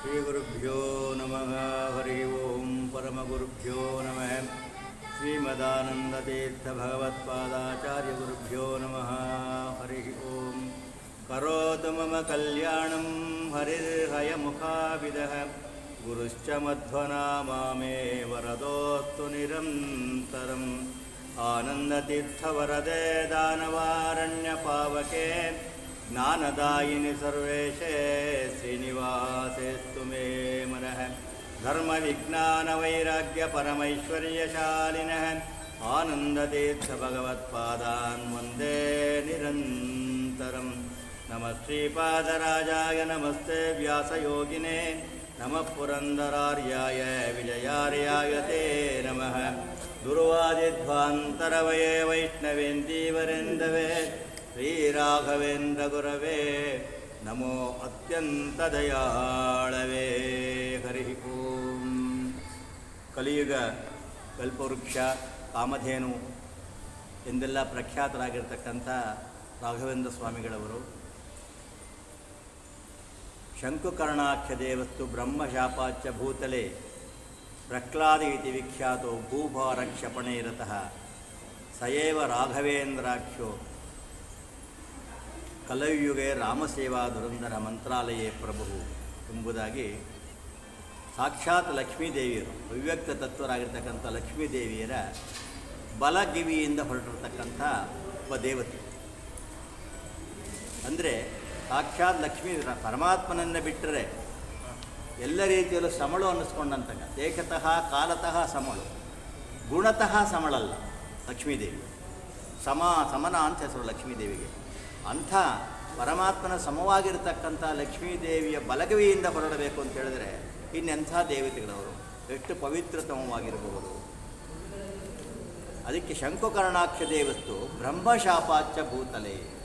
श्रीगुरुभ्यो नमः हरिः ओं परमगुरुभ्यो नमः। श्रीमदानन्दतीर्थभगवत्पादाचार्यगुरुभ्यो नमः हरिः ओं। करोतु मम कल्याणं हरिर्हयमुखाविदः गुरुश्च मध्वना मामे वरदोत्तु निरन्तरम्। आनन्दतीर्थवरदे दानवारण्यपावके ज्ञानदायिनि सर्वेशे श्रीनिवासेस्तु मे मनः धर्मविज्ञानवैराग्यपरमैश्वर्यशालिनः आनन्दतीर्थभगवत्पादान् वन्दे निरन्तरं नमः श्रीपादराजाय नमस्ते व्यासयोगिने नमः पुरन्दरार्याय विजयार्याय ते नमः दुर्वादिध्वान्तरवये वैष्णवेन्दीवरेन्दवे ಶ್ರೀರಾಘವೇಂದ್ರಗುರವೇ ನಮೋ ಅತ್ಯಂತ ದಯಾಳವೇ, ಹರಿ ಓಂ. ಕಲಿಯುಗ ಕಲ್ಪವೃಕ್ಷ ಕಾಮಧೇನು ಎಂದೆಲ್ಲ ಪ್ರಖ್ಯಾತರಾಗಿರ್ತಕ್ಕಂಥ ರಾಘವೇಂದ್ರ ಸ್ವಾಮಿಗಳವರು. ಶಂಕುಕರ್ಣಾಖ್ಯ ದೇವಸ್ತು ಬ್ರಹ್ಮಶಾಪಾಚ್ಯ ಭೂತಲೆ, ಪ್ರಹ್ಲಾದ ಇತಿ ವಿಖ್ಯಾತೋ ಭೂಭಾರಕ್ಷಪಣೆ ಇರತಃ ಸಯೇವ ರಾಘವೇಂದ್ರಾಖ್ಯೋ. ಕಲಯುಗೆ ರಾಮಸೇವಾ ದುರಂಧರ ಮಂತ್ರಾಲಯೇ ಪ್ರಭು ಎಂಬುದಾಗಿ ಸಾಕ್ಷಾತ್ ಲಕ್ಷ್ಮೀದೇವಿಯರು ಅವ್ಯಕ್ತ ತತ್ವರಾಗಿರ್ತಕ್ಕಂಥ ಲಕ್ಷ್ಮೀದೇವಿಯರ ಬಲಗಿವಿಯಿಂದ ಹೊರಟಿರ್ತಕ್ಕಂಥ ಒಬ್ಬ ದೇವತೆ ಅಂದರೆ ಸಾಕ್ಷಾತ್ ಲಕ್ಷ್ಮೀ ಪರಮಾತ್ಮನನ್ನು ಬಿಟ್ಟರೆ ಎಲ್ಲ ರೀತಿಯಲ್ಲೂ ಸಮಳು ಅನ್ನಿಸ್ಕೊಂಡಂತಕ್ಕ ಏಕತಃ ಕಾಲತಃ ಸಮಳು, ಗುಣತಃ ಸಮಳಲ್ಲ ಲಕ್ಷ್ಮೀದೇವಿ. ಸಮ ಸಮನ ಅಂತ ಹೆಸರು ಲಕ್ಷ್ಮೀದೇವಿಗೆ. ಅಂಥ ಪರಮಾತ್ಮನ ಸಮವಾಗಿರ್ತಕ್ಕಂಥ ಲಕ್ಷ್ಮೀದೇವಿಯ ಬಲಗವಿಯಿಂದ ಹೊರಡಬೇಕು ಅಂತ ಹೇಳಿದ್ರೆ ಇನ್ನೆಂಥ ದೇವತೆಗಳವರು ಎಷ್ಟು ಪವಿತ್ರತಮವಾಗಿರಬಹುದು. ಅದಕ್ಕೆ ಶಂಕುಕರ್ಣಾಕ್ಷ ದೇವಸ್ತು ಬ್ರಹ್ಮಶಾಪಾಚ ಭೂತಲೆ.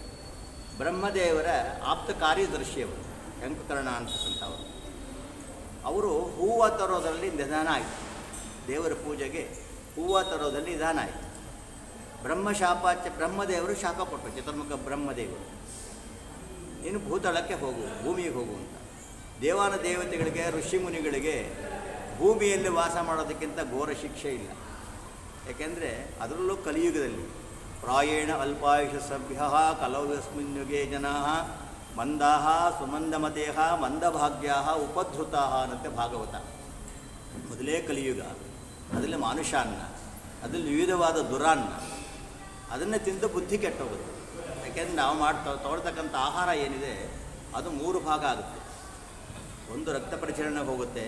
ಬ್ರಹ್ಮದೇವರ ಆಪ್ತ ಕಾರ್ಯದರ್ಶಿಯವರು, ಶಂಕುಕರ್ಣ ಅಂತಕ್ಕಂಥವರು. ಅವರು ಹೂವು ತರೋದರಲ್ಲಿ ನಿಧಾನ ಆಯಿತು. ದೇವರ ಪೂಜೆಗೆ ಹೂವ ತರೋದರಲ್ಲಿ ನಿಧಾನ ಆಯಿತು. ಬ್ರಹ್ಮಶಾಪಾಚ್ಯ ಬ್ರಹ್ಮದೇವರು ಶಾಪ ಕೊಟ್ಟರು, ಚತುರ್ಮುಖ ಬ್ರಹ್ಮದೇವರು. ನೀನು ಭೂತಳಕ್ಕೆ ಹೋಗು, ಭೂಮಿಗೆ ಹೋಗು ಅಂತ. ದೇವಾನ ದೇವತೆಗಳಿಗೆ, ಋಷಿ ಮುನಿಗಳಿಗೆ ಭೂಮಿಯಲ್ಲಿ ವಾಸ ಮಾಡೋದಕ್ಕಿಂತ ಘೋರ ಶಿಕ್ಷೆ ಇಲ್ಲ. ಯಾಕೆಂದರೆ ಅದರಲ್ಲೂ ಕಲಿಯುಗದಲ್ಲಿ ಪ್ರಾಯೇಣ ಅಲ್ಪಾಯುಷ ಸಭ್ಯ ಕಲೌಸ್ಮಿನ್ಯುಗೆ ಜನಾ ಮಂದಾಹ ಸುಮಂದಮತೇಹ ಮಂದಭಾಗ್ಯಾ ಉಪಧೃತಾ ಅನ್ನತ್ತೆ ಭಾಗವತ. ಮೊದಲೇ ಕಲಿಯುಗ, ಅದರಲ್ಲಿ ಮಾನುಷಾನ್ನ, ಅದರಲ್ಲಿ ವಿವಿಧವಾದ ದುರಾನ್ನ. ಅದನ್ನೇ ತಿಂದು ಬುದ್ಧಿ ಕೆಟ್ಟೋಗುತ್ತೆ. ಯಾಕೆಂದರೆ ನಾವು ಮಾಡ್ತಾ ತೊಗೊಳ್ತಕ್ಕಂಥ ಆಹಾರ ಏನಿದೆ, ಅದು ಮೂರು ಭಾಗ ಆಗುತ್ತೆ. ಒಂದು ರಕ್ತ ಪರಿಚಲನೆ ಹೋಗುತ್ತೆ,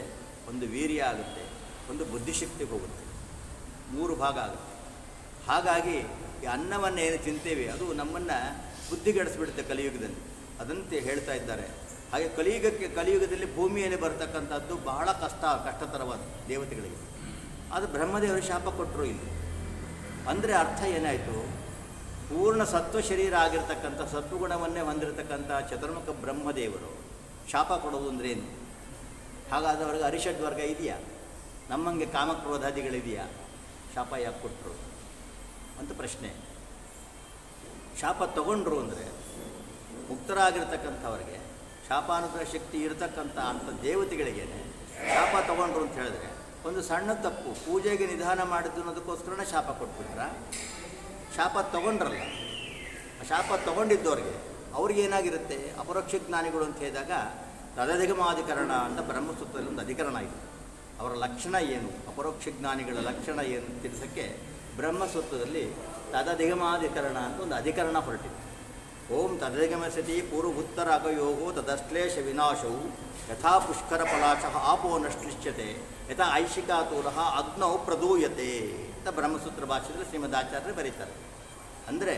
ಒಂದು ವೀರ್ಯ ಆಗುತ್ತೆ, ಒಂದು ಬುದ್ಧಿಶಕ್ತಿ ಹೋಗುತ್ತೆ. ಮೂರು ಭಾಗ ಆಗುತ್ತೆ. ಹಾಗಾಗಿ ಈ ಅನ್ನವನ್ನು ಏನು ತಿಂತೇವೆ, ಅದು ನಮ್ಮನ್ನು ಬುದ್ಧಿಗೆಡಿಸ್ಬಿಡುತ್ತೆ ಕಲಿಯುಗದಲ್ಲಿ. ಅದಂತೆ ಹೇಳ್ತಾ ಇದ್ದಾರೆ. ಹಾಗೆ ಕಲಿಯುಗಕ್ಕೆ, ಕಲಿಯುಗದಲ್ಲಿ ಭೂಮಿಯಲ್ಲಿ ಬರತಕ್ಕಂಥದ್ದು ಬಹಳ ಕಷ್ಟ, ಕಷ್ಟತರವಾದ ದೇವತೆಗಳಿಗೆ. ಅದು ಬ್ರಹ್ಮದೇವರು ಶಾಪ ಕೊಟ್ಟರು ಇಲ್ಲಿ. ಅಂದರೆ ಅರ್ಥ ಏನಾಯಿತು? ಪೂರ್ಣ ಸತ್ವ ಶರೀರ ಆಗಿರ್ತಕ್ಕಂಥ ಸತ್ವಗುಣವನ್ನೇ ಹೊಂದಿರತಕ್ಕಂಥ ಚತುರ್ಮುಖ ಬ್ರಹ್ಮದೇವರು ಶಾಪ ಕೊಡೋದು ಅಂದ್ರೆ ಏನು? ಅವ್ರಿಗೆ ಅರಿಷಡ್ ವರ್ಗ ಇದೆಯಾ? ನಮ್ಮಂಗೆ ಕಾಮಕ್ರೋಧಾದಿಗಳಿದೆಯಾ? ಶಾಪ ಯಾಕೆ ಕೊಟ್ಟರು ಅಂತ ಪ್ರಶ್ನೆ. ಶಾಪ ತಗೊಂಡ್ರು ಅಂದರೆ ಮುಕ್ತರಾಗಿರ್ತಕ್ಕಂಥವ್ರಿಗೆ ಶಾಪಾನುಗ್ರಹ ಶಕ್ತಿ ಇರತಕ್ಕಂಥ ಅಂಥ ದೇವತೆಗಳಿಗೇನೆ ಶಾಪ ತಗೊಂಡ್ರು ಅಂತ ಹೇಳಿದ್ರೆ ಒಂದು ಸಣ್ಣ ತಪ್ಪು. ಪೂಜೆಗೆ ನಿಧಾನ ಮಾಡಿದ್ದು ಅನ್ನೋದಕ್ಕೋಸ್ಕರನೇ ಶಾಪ ಕೊಟ್ಬಿಟ್ರ. ಶಾಪ ತಗೊಂಡ್ರಲ್ಲ. ಆ ಶಾಪ ತಗೊಂಡಿದ್ದವ್ರಿಗೆ ಅವ್ರಿಗೆ ಏನಾಗಿರುತ್ತೆ? ಅಪರೋಕ್ಷ ಜ್ಞಾನಿಗಳು ಅಂತ ಹೇಳಿದಾಗ ತದಧಿಗಮಾಧಿಕರಣ ಅಂತ ಬ್ರಹ್ಮಸೂತ್ರದಲ್ಲಿ ಒಂದು ಅಧಿಕರಣ ಇದೆ. ಅವರ ಲಕ್ಷಣ ಏನು? ಅಪರೋಕ್ಷ ಜ್ಞಾನಿಗಳ ಲಕ್ಷಣ ಏನು? ತಿಳಿಸೋಕ್ಕೆ ಬ್ರಹ್ಮಸೂತ್ರದಲ್ಲಿ ತದಧಿಗಮಾಧಿಕರಣ ಅಂತ ಒಂದು ಅಧಿಕರಣ ಹೊರಟಿದೆ. ಓಂ ತದಗಮಸತಿ ಅಗಯೋ ತದಶ್ಲೇಷ ವಿನಾಶೌ ಯಥಾ ಪುಷ್ಕರ ಪಲಾಶ ಆಪೋ ನಷ್ಟಿಷ್ಯತೆ ಯಥಾ ಐಶಿಕಾತೂಲ ಅಗ್ನೌ ಪ್ರದೂಯತೆ ಅಂತ ಬ್ರಹ್ಮಸೂತ್ರ ಭಾಷೆಯಲ್ಲಿ ಶ್ರೀಮದಾಚಾರ್ಯರು ಬರೀತಾರೆ. ಅಂದರೆ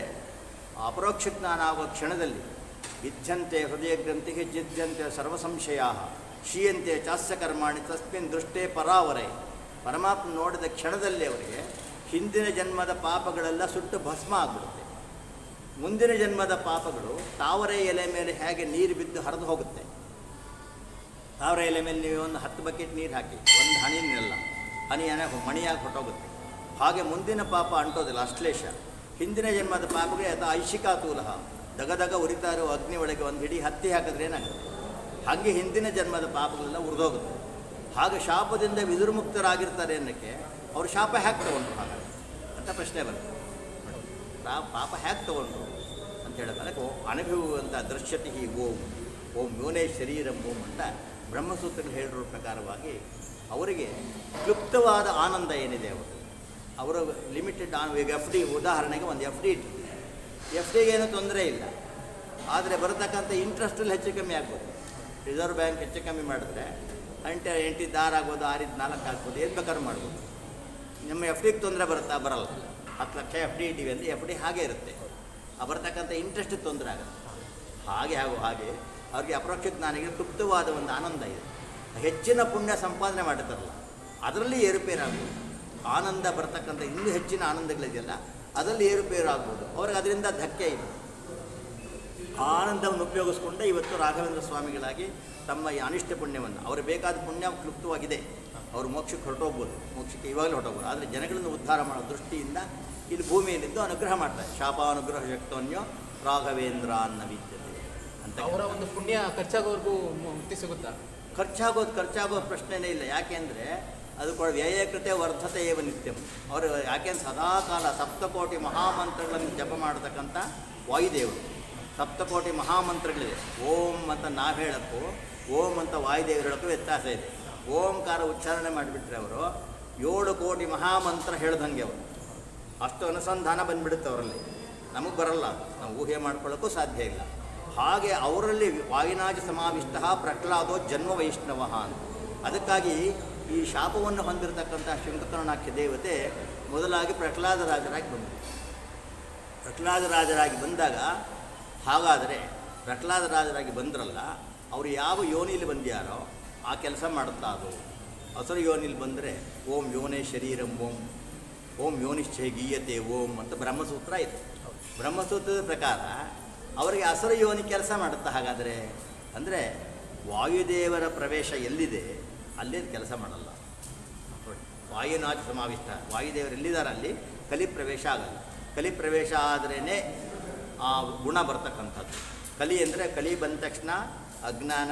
ಅಪರೋಕ್ಷ ಜ್ಞಾನ ಆಗುವ ಕ್ಷಣದಲ್ಲಿ ವಿದ್ಯಂತೆ ಹೃದಯ ಗ್ರಂಥಿಗೆ ಜಿದ್ಯಂತೆ ಸರ್ವ ಸಂಶಯ ಶೀಯಂತೆ ಚಾಸ್ಯ ಕರ್ಮಾಣಿ ತಸ್ಮಿನ್ ದೃಷ್ಟೇ ಪರಾವರೆ. ಪರಮಾತ್ಮ ನೋಡಿದ ಕ್ಷಣದಲ್ಲಿ ಅವರಿಗೆ ಹಿಂದಿನ ಜನ್ಮದ ಪಾಪಗಳೆಲ್ಲ ಸುಟ್ಟು ಭಸ್ಮ ಆಗ್ಬಿಡುತ್ತೆ. ಮುಂದಿನ ಜನ್ಮದ ಪಾಪಗಳು ತಾವರೆ ಎಲೆ ಮೇಲೆ ಹೇಗೆ ನೀರು ಬಿದ್ದು ಹರಿದು ಹೋಗುತ್ತೆ? ತಾವರೆ ಎಲೆ ಮೇಲೆ ನೀವು ಒಂದು ಹತ್ತು ಬಕೆಟ್ ನೀರು ಹಾಕಿ, ಒಂದು ಹನಿ ನಿಲ್ಲ ಹನಿ ಮಣಿಯಾಗಿ ಹೊಟ್ಟೋಗುತ್ತೆ ಹಾಗೆ ಮುಂದಿನ ಪಾಪ ಅಂಟೋದಿಲ್ಲ, ಅಶ್ಲೇಷ. ಹಿಂದಿನ ಜನ್ಮದ ಪಾಪಗಳೇ ಅಥವಾ ಐಶಿಕಾ ತೂಲಹ. ದಗದಗ ಉರಿತಾ ಇರೋ ಅಗ್ನಿ ಒಳಗೆ ಒಂದು ಹಿಡಿ ಹತ್ತಿ ಹಾಕಿದ್ರೆ ಏನಾಗುತ್ತೆ? ಹಾಗೆ ಹಿಂದಿನ ಜನ್ಮದ ಪಾಪಗಳೆಲ್ಲ ಉರಿದೋಗುತ್ತೆ. ಹಾಗೆ ಶಾಪದಿಂದ ವಿದುರ್ಮುಕ್ತರಾಗಿರ್ತಾರೆ ಅನ್ನೋಕ್ಕೆ ಅವರು ಶಾಪ ಹ್ಯಾಕ್ ತಗೊಂಡ್ರು ಹಾಗಾದ್ರೆ? ಅಂತ ಪ್ರಶ್ನೆ ಬರುತ್ತೆ ರಾ- ಪಾಪ ಹ್ಯಾಕ್ ತಗೊಂಡ್ರು ಅಂತ ಹೇಳಿದ್ರೆ ಓ ಅನುಭವಿಸುವಂಥ ದೃಶ್ಯತೆ ಹಿ ಓಂ ಓಂ ಯೋನೇ ಶರೀರಂ ಓಂ ಅಂತ ಬ್ರಹ್ಮಸೂತ್ರಗಳು ಹೇಳಿರೋ ಪ್ರಕಾರವಾಗಿ ಅವರಿಗೆ ಕ್ಲುಪ್ತವಾದ ಆನಂದ ಏನಿದೆ ಅವರು ಅವರ ಲಿಮಿಟೆಡ್ ಆನ್, ಈಗ ಎಫ್ ಡಿ, ಉದಾಹರಣೆಗೆ ಒಂದು ಎಫ್ ಡಿ ಇಟ್ಟಿದೆ ಎಫ್ ಡಿಗೆ ಏನೂ ತೊಂದರೆ ಇಲ್ಲ. ಆದರೆ ಬರತಕ್ಕಂಥ ಇಂಟ್ರೆಸ್ಟಲ್ಲಿ ಹೆಚ್ಚು ಕಮ್ಮಿ ಆಗ್ಬೋದು. ರಿಸರ್ವ್ ಬ್ಯಾಂಕ್ ಹೆಚ್ಚು ಕಮ್ಮಿ ಮಾಡಿದ್ರೆ ಎಂಟು ಎಂಟಿದ್ದು ಆರು ಆಗ್ಬೋದು ಆರಿದ್ದು ನಾಲ್ಕು ಆಗ್ಬೋದು, ಏನು ಬೇಕಾದ್ರೂ ಮಾಡ್ಬೋದು. ನಮ್ಮ ಎಫ್ ಡಿಗೆ ತೊಂದರೆ ಬರುತ್ತಾ? ಬರಲ್ಲ. ಹತ್ತು ಲಕ್ಷ ಎಫ್ ಡಿ ಇಟ್ಟಿವಿ ಅಂದರೆ ಎಫ್ ಡಿ ಹಾಗೆ ಇರುತ್ತೆ. ಆ ಬರ್ತಕ್ಕಂಥ ಇಂಟ್ರೆಸ್ಟ್ ತೊಂದರೆ ಆಗುತ್ತೆ. ಹಾಗೆ ಹಾಗೂ ಹಾಗೆ ಅವ್ರಿಗೆ ಅಪರೋಕ್ಷ ಜ್ಞಾನಿಗೆ ತೃಪ್ತವಾದ ಒಂದು ಆನಂದ ಇದೆ. ಹೆಚ್ಚಿನ ಪುಣ್ಯ ಸಂಪಾದನೆ ಮಾಡಿರ್ತಾರಲ್ಲ ಅದರಲ್ಲಿ ಏರುಪೇರಾಗ್ಬೋದು. ಆನಂದ ಬರ್ತಕ್ಕಂಥ ಇನ್ನೂ ಹೆಚ್ಚಿನ ಆನಂದಗಳಿದೆಯಲ್ಲ ಅದರಲ್ಲಿ ಏರುಪೇರಾಗ್ಬೋದು. ಅವ್ರಿಗೆ ಅದರಿಂದ ಧಕ್ಕೆ ಇದೆ ಆನಂದವನ್ನು ಉಪಯೋಗಿಸ್ಕೊಂಡೆ ಇವತ್ತು ರಾಘವೇಂದ್ರ ಸ್ವಾಮಿಗಳಾಗಿ ತಮ್ಮ ಈ ಅನಿಷ್ಟ ಪುಣ್ಯವನ್ನು, ಅವ್ರಿಗೆ ಬೇಕಾದ ಪುಣ್ಯ ಕ್ಲುಪ್ತವಾಗಿದೆ. ಅವರು ಮೋಕ್ಷಕ್ಕೆ ಹೊರಟೋಗ್ಬೋದು. ಮೋಕ್ಷಕ್ಕೆ ಇವಾಗಲೂ ಹೊರಟೋಗ್ಬೋದು. ಆದರೆ ಜನಗಳನ್ನು ಉದ್ಧಾರ ಮಾಡೋ ದೃಷ್ಟಿಯಿಂದ ಇಲ್ಲಿ ಭೂಮಿಯಲ್ಲಿದ್ದು ಅನುಗ್ರಹ ಮಾಡ್ತಾರೆ. ಶಾಪಾನುಗ್ರಹ ಶಕ್ತವನ್ಯೋ ರಾಘವೇಂದ್ರ ಅನ್ನ ವಿದ್ಯತೆ ಅಂತ ಅವರ ಒಂದು ಪುಣ್ಯ ಖರ್ಚಾಗೋರ್ಗೂ ಮುಕ್ತಿ ಸಿಗುತ್ತಾ? ಖರ್ಚಾಗೋದು ಖರ್ಚಾಗೋ ಪ್ರಶ್ನೆನೇ ಇಲ್ಲ. ಯಾಕೆಂದರೆ ಅದು ಕೂಡ ವ್ಯಯಕೃತೆ ವರ್ಧತೆ ಏವ ನಿತ್ಯಂ. ಅವರು ಯಾಕೆಂದ್ರೆ ಸದಾಕಾಲ ಸಪ್ತಕೋಟಿ ಮಹಾಮಂತ್ರಗಳನ್ನು ಜಪ ಮಾಡತಕ್ಕಂಥ ವಾಯುದೇವರು. ಸಪ್ತಕೋಟಿ ಮಹಾಮಂತ್ರಗಳಿದೆ ಓಂ ಅಂತ ನಾವು ಹೇಳೋಕ್ಕೂ ಓಂ ಅಂತ ವಾಯುದೇವರು ಹೇಳೋಕ್ಕೂ ವ್ಯತ್ಯಾಸ ಇದೆ. ಓಂಕಾರ ಉಚ್ಚಾರಣೆ ಮಾಡಿಬಿಟ್ರೆ ಅವರು ಏಳು ಕೋಟಿ ಮಹಾಮಂತ್ರ ಹೇಳ್ದಂಗೆ ಅವರು. ಅಷ್ಟು ಅನುಸಂಧಾನ ಬಂದ್ಬಿಡುತ್ತೆ ಅವರಲ್ಲಿ. ನಮಗೆ ಬರಲ್ಲ. ನಾವು ಊಹೆ ಮಾಡ್ಕೊಳ್ಳೋಕ್ಕೂ ಸಾಧ್ಯ ಇಲ್ಲ. ಹಾಗೆ ಅವರಲ್ಲಿ ವಾಯಿನಾಜ ಸಮಾವಿಷ್ಟ ಪ್ರಹ್ಲಾದೋ ಜನ್ಮ ವೈಷ್ಣವ ಅಂತ. ಅದಕ್ಕಾಗಿ ಈ ಶಾಪವನ್ನು ಹೊಂದಿರತಕ್ಕಂಥ ಶಂಕಕರ್ಣಾಖ್ಯ ದೇವತೆ ಮೊದಲಾಗಿ ಪ್ರಹ್ಲಾದರಾಜರಾಗಿ ಬಂದರು ಪ್ರಹ್ಲಾದರಾಜರಾಗಿ ಬಂದಾಗ ಹಾಗಾದರೆ ಪ್ರಹ್ಲಾದರಾಜರಾಗಿ ಬಂದ್ರಲ್ಲ, ಅವರು ಯಾವ ಯೋನಿಲಿ ಬಂದ್ಯಾರೋ ಆ ಕೆಲಸ ಮಾಡುತ್ತಾ ಅದು. ಹಸಿರು ಯೋನಿಲಿ ಬಂದರೆ ಓಂ ಯೋನೇ ಶರೀರಂ ಓಂ. ಓಂ ಯೋನಿಶ್ಚಯ ಗೀಯತೆ, ಓಂ ಅಂತ ಬ್ರಹ್ಮಸೂತ್ರ ಇದೆ. ಬ್ರಹ್ಮಸೂತ್ರದ ಪ್ರಕಾರ ಅವರಿಗೆ ಹಸಿರು ಯೋನಿ ಕೆಲಸ ಮಾಡುತ್ತಾ ಹಾಗಾದರೆ ಅಂದರೆ ವಾಯುದೇವರ ಪ್ರವೇಶ ಎಲ್ಲಿದೆ ಅಲ್ಲೇ ಕೆಲಸ ಮಾಡಲ್ಲ. ವಾಯುನಾಥ ಸಮಾವಿಷ್ಟ. ವಾಯುದೇವರು ಎಲ್ಲಿದ್ದಾರೆ ಅಲ್ಲಿ? ಕಲಿ ಪ್ರವೇಶ ಆಗಲ್ಲ. ಕಲಿ ಪ್ರವೇಶ ಆದ್ರೇ ಆ ಗುಣ ಬರ್ತಕ್ಕಂಥದ್ದು. ಕಲಿ ಅಂದರೆ ಕಲಿ ಬಂದ ತಕ್ಷಣ ಅಜ್ಞಾನ,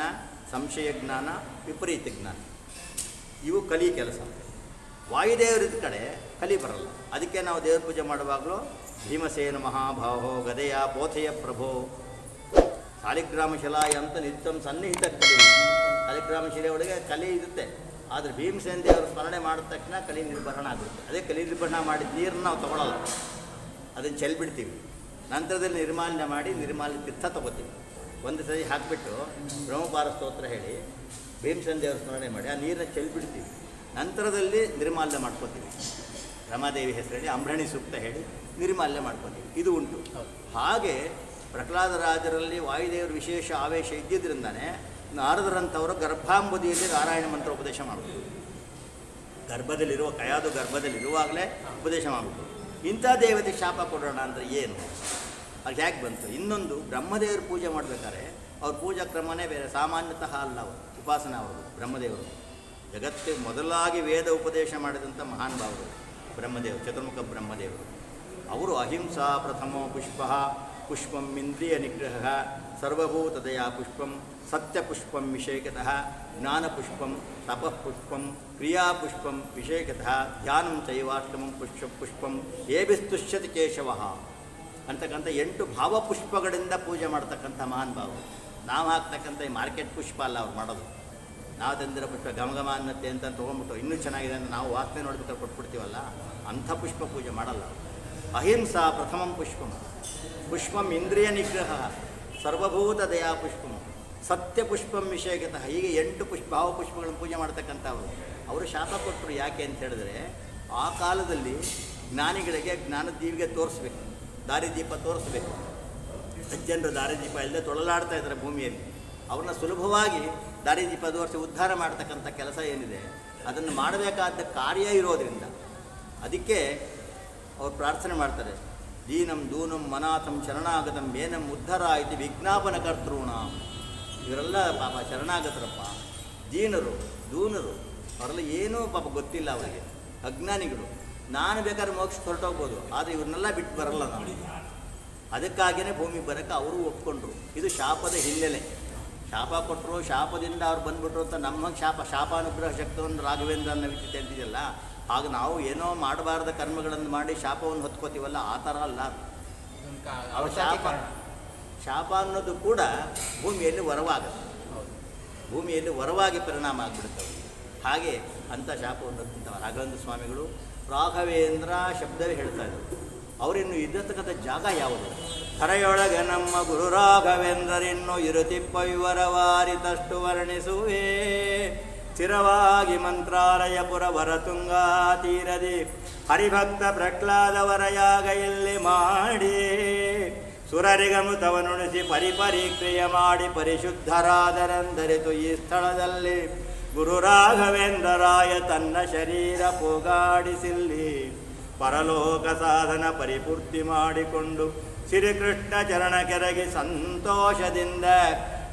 ಸಂಶಯ ಜ್ಞಾನ, ವಿಪರೀತ ಜ್ಞಾನ. ಇವು ಕಲಿ ಕೆಲಸ. ವಾಯುದೇವರಿದ್ದ ಕಡೆ ಕಲಿ ಬರಲ್ಲ ಅದಕ್ಕೆ ನಾವು ದೇವ್ರ ಪೂಜೆ ಮಾಡುವಾಗಲೂ ಭೀಮಸೇನ ಮಹಾಭಾವೋ ಗದೆಯ ಬೋಧೆಯ ಪ್ರಭೋ. ಸಾಲಿಗ್ರಾಮ ಶಿಲಾ ಅಂತ ನಿತ್ಯಂ ಸನ್ನಿಹಿತ ಕಲಿ. ಸಾಲಿಗ್ರಾಮ ಶಿಲೆ ಒಳಗೆ ಕಲಿ ಇರುತ್ತೆ. ಆದರೆ ಭೀಮಸೇನ ದೇವರು ಸ್ಮರಣೆ ಮಾಡಿದ ತಕ್ಷಣ ಕಲಿ ನಿರ್ಭರಣ ಆಗುತ್ತೆ. ಅದೇ ಕಲಿ ನಿರ್ಭರಣ ಮಾಡಿದ ನೀರನ್ನು ನಾವು ತಗೊಳ್ಳಲ್ಲ ಅದನ್ನು ಚೆಲ್ಬಿಡ್ತೀವಿ. ನಂತರದಲ್ಲಿ ನಿರ್ಮಾಲ್ಯ ಮಾಡಿ ನಿರ್ಮಾಲ್ಯ ತೀರ್ಥ ತಗೋತೀವಿ. ಒಂದು ಸರಿ ಹಾಕಿಬಿಟ್ಟು ಬ್ರಹ್ಮಪಾರ ಸ್ತೋತ್ರ ಹೇಳಿ ಭೀಮಸೇನ ದೇವರ ಸ್ಮರಣೆ ಮಾಡಿ ಆ ನೀರನ್ನ ಚೆಲ್ಬಿಡ್ತೀವಿ. ನಂತರದಲ್ಲಿ ನಿರ್ಮಾಲ್ಯ ಮಾಡ್ಕೋತೀವಿ. ರಮಾದೇವಿ ಹೆಸರಲ್ಲಿ ಅಂಬ್ರಣಿ ಸೂಕ್ತ ಹೇಳಿ ನಿರ್ಮಾಲ್ಯ ಮಾಡ್ಕೊತೀವಿ ಇದು ಉಂಟು. ಹಾಗೆ ಪ್ರಹ್ಲಾದರಾಜರಲ್ಲಿ ವಾಯುದೇವರ ವಿಶೇಷ ಆವೇಶ ಇದ್ದಿದ್ದರಿಂದನೇ ನಾರದರಂಥವರು ಗರ್ಭಾಂಬುದಿಯಲ್ಲಿ ನಾರಾಯಣ ಮಂತ್ರ ಉಪದೇಶ ಮಾಡಬೇಕು. ಗರ್ಭದಲ್ಲಿರುವ ಕಯಾದು ಗರ್ಭದಲ್ಲಿರುವಾಗಲೇ ಉಪದೇಶ ಮಾಡಬೇಕು. ಇಂಥ ದೇವತೆ ಶಾಪ ಕೊಡೋಣ ಅಂದರೆ ಏನು? ಅದು ಹೇಗೆ ಬಂತು? ಇನ್ನೊಂದು ಬ್ರಹ್ಮದೇವರು ಪೂಜೆ ಮಾಡಬೇಕಾದ್ರೆ ಅವ್ರ ಪೂಜಾ ಕ್ರಮನೇ ಬೇರೆ ಸಾಮಾನ್ಯತಃ ಅಲ್ಲ ಅವರು ಉಪಾಸನ ಅವರು ಬ್ರಹ್ಮದೇವರು. ಜಗತ್ತಿಗೆ ಮೊದಲಾಗಿ ವೇದ ಉಪದೇಶ ಮಾಡಿದಂಥ ಮಹಾನ್ ಭಾವರು ಬ್ರಹ್ಮದೇವರು ಚತುರ್ಮುಖ ಬ್ರಹ್ಮದೇವರು ಅವರು ಅಹಿಂಸಾ ಪ್ರಥಮ ಪುಷ್ಪ, ಪುಷ್ಪಂ ಇಂದ್ರಿಯ ನಿಗ್ರಹ, ಸರ್ವಭೂತದಯ ಪುಷ್ಪಂ ಸತ್ಯಪುಷ್ಪಂ ವಿಷೇಕತಃ ಜ್ಞಾನಪುಷ್ಪಂ ತಪಃಪುಷ್ಪಂ ಕ್ರಿಯಾಪುಷ್ಪಂ ವಿಷೇಕತಃ, ಧ್ಯಾನಂ ಚೈವಾಶ್ರಮಂ ಪುಷ್ಪ ಪುಷ್ಪಂ, ಏಭಿಸ್ತುಷ್ಯತಿ ಕೇಶವ. ಅಂತಕ್ಕಂಥ ಎಂಟು ಭಾವಪುಷ್ಪಗಳಿಂದ ಪೂಜೆ ಮಾಡ್ತಕ್ಕಂಥ ಮಹಾನ್ ಭಾವ. ನಾವು ಹಾಕ್ತಕ್ಕಂಥ ಈ ಮಾರ್ಕೆಟ್ ಪುಷ್ಪ ಅಲ್ಲ ಅವ್ರು ಮಾಡೋದು. ನಾವು ತಂದಿರೋ ಪುಷ್ಪ, ಗಮಗಮ ಅನ್ನತ್ತೆ ಅಂತ ತೊಗೊಂಡ್ಬಿಟ್ಟು ಇನ್ನೂ ಚೆನ್ನಾಗಿದೆ ಅಂತ ನಾವು ವಾಸನೆ ನೋಡ್ಬಿಟ್ಟು ಕೊಟ್ಬಿಡ್ತೀವಲ್ಲ, ಅಂಥ ಪುಷ್ಪ ಪೂಜೆ ಮಾಡಲ್ಲ ಅಹಿಂಸಾ ಪ್ರಥಮಂ ಪುಷ್ಪಂ. ಪುಷ್ಪಂ ಇಂದ್ರಿಯ ನಿಗ್ರಹ, ಸರ್ವಭೂತ ದಯಾ ಪುಷ್ಪಂ. ಸತ್ಯ ಪುಷ್ಪಂ ವಿಷಯಗತ. ಹೀಗೆ ಎಂಟು ಪುಷ್ಪ ಭಾವಪುಷ್ಪಗಳನ್ನು ಪೂಜೆ ಮಾಡ್ತಕ್ಕಂಥವ್ರು. ಅವರು ಶಾಪ ಕೊಟ್ಟರು ಯಾಕೆ ಅಂತ ಹೇಳಿದ್ರೆ, ಆ ಕಾಲದಲ್ಲಿ ಜ್ಞಾನಿಗಳಿಗೆ ಜ್ಞಾನದೀವಿಗೆ ತೋರಿಸ್ಬೇಕು. ದಾರಿದೀಪ ತೋರಿಸ್ಬೇಕು. ಸಜ್ಜನರು ದಾರಿದೀಪ ಇಲ್ಲದೆ ತೊಳಲಾಡ್ತಾ ಇದ್ದಾರೆ ಭೂಮಿಯಲ್ಲಿ. ಅವ್ರನ್ನ ಸುಲಭವಾಗಿ ದಾರಿದೀಪ ವರ್ಷ ಉದ್ಧಾರ ಮಾಡ್ತಕ್ಕಂಥ ಕೆಲಸ ಏನಿದೆ, ಅದನ್ನು ಮಾಡಬೇಕಾದ ಕಾರ್ಯ ಇರೋದರಿಂದ ಅದಕ್ಕೆ ಅವ್ರು ಪ್ರಾರ್ಥನೆ ಮಾಡ್ತಾರೆ. ದೀನಂ ದೂನಂ ಮನಾಥಂ ಶರಣಾಗತಂ ಮೇನಂ ಉದ್ಧಾರ ಇದು ವಿಜ್ಞಾಪನ ಕರ್ತೃಣ. ಇವರೆಲ್ಲ ಪಾಪ ಶರಣಾಗತರಪ್ಪ. ದೀನರು, ದೂನರು, ಅವರೆಲ್ಲ ಏನೂ ಪಾಪ ಗೊತ್ತಿಲ್ಲ ಅವರಿಗೆ. ಅಜ್ಞಾನಿಗಳು, ನಾನು ಬೇಕಾದ್ರೆ ಮೋಕ್ಷ ಹೊರಟೋಗ್ಬೋದು, ಆದರೆ ಇವ್ರನ್ನೆಲ್ಲ ಬಿಟ್ಟು ಬರಲ್ಲ ನಾವು. ಅದಕ್ಕಾಗಿಯೇ ಭೂಮಿ ಬರೋಕ್ಕೆ ಅವರು ಒಪ್ಕೊಂಡ್ರು. ಇದು ಶಾಪದ ಹಿನ್ನೆಲೆ. ಶಾಪ ಕೊಟ್ಟರು ಶಾಪದಿಂದ ಅವ್ರು ಬಂದ್ಬಿಟ್ರು ಅಂತ ನಮ್ಮ ಶಾಪ ಶಾಪಾನುಗ್ರಹ ಒಂದು ರಾಘವೇಂದ್ರ ಅನ್ನೋ ವಿಚಿತೆ ಅಂತಿದೆಯಲ್ಲ ಆಗ ನಾವು ಏನೋ ಮಾಡಬಾರ್ದ ಕರ್ಮಗಳನ್ನು ಮಾಡಿ ಶಾಪವನ್ನು ಹೊತ್ಕೋತೀವಲ್ಲ ಆ ಥರ ಅಲ್ಲ ಅವ್ರ ಶಾಪ ಶಾಪ ಅನ್ನೋದು ಕೂಡ ಭೂಮಿಯಲ್ಲಿ ವರವಾಗುತ್ತೆ ಭೂಮಿಯಲ್ಲಿ ವರವಾಗಿ ಪರಿಣಾಮ ಆಗಿಬಿಡುತ್ತವೆ. ಹಾಗೆ ಅಂಥ ಶಾಪವನ್ನು ಹೊತ್ತಿದ್ದ ರಾಘವೇಂದ್ರ ಸ್ವಾಮಿಗಳು. ರಾಘವೇಂದ್ರ ಶಬ್ದವೇ ಹೇಳ್ತಾ ಇದ್ರು. ಅವರಿನ್ನು ಇದ್ದತಕ್ಕಂಥ ಜಾಗ ಯಾವುದು? ಕರೆಯೊಳಗೆ ನಮ್ಮ ಗುರು ರಾಘವೇಂದ್ರರಿನ್ನು ಇರುತಿಪ್ಪ ವಿವರವಾರಿತಷ್ಟು ವರ್ಣಿಸುವೆ. ಸ್ಥಿರವಾಗಿ ಮಂತ್ರಾಲಯಪುರ ತುಂಗಾ ತೀರದಿ. ಹರಿಭಕ್ತ ಪ್ರಹ್ಲಾದವರ ಯಾಗ ಇಲ್ಲಿ ಮಾಡಿ. ಸುರರಿಗಮೃತವನುಣಿಸಿ ಪರಿಪರಿಕ್ರಿಯೆ ಮಾಡಿ ಪರಿಶುದ್ಧರಾದರೆಂದರಿತು ಈ ಸ್ಥಳದಲ್ಲಿ. ಗುರು ರಾಘವೇಂದ್ರರಾಯ ತನ್ನ ಶರೀರ ಪೋಗಾಡಿಸಿಲ್ಲಿ. ಪರಲೋಕ ಸಾಧನ ಪರಿಪೂರ್ತಿ ಮಾಡಿಕೊಂಡು ಶ್ರೀಕೃಷ್ಣ ಚರಣ ಕೆರಗಿ ಸಂತೋಷದಿಂದ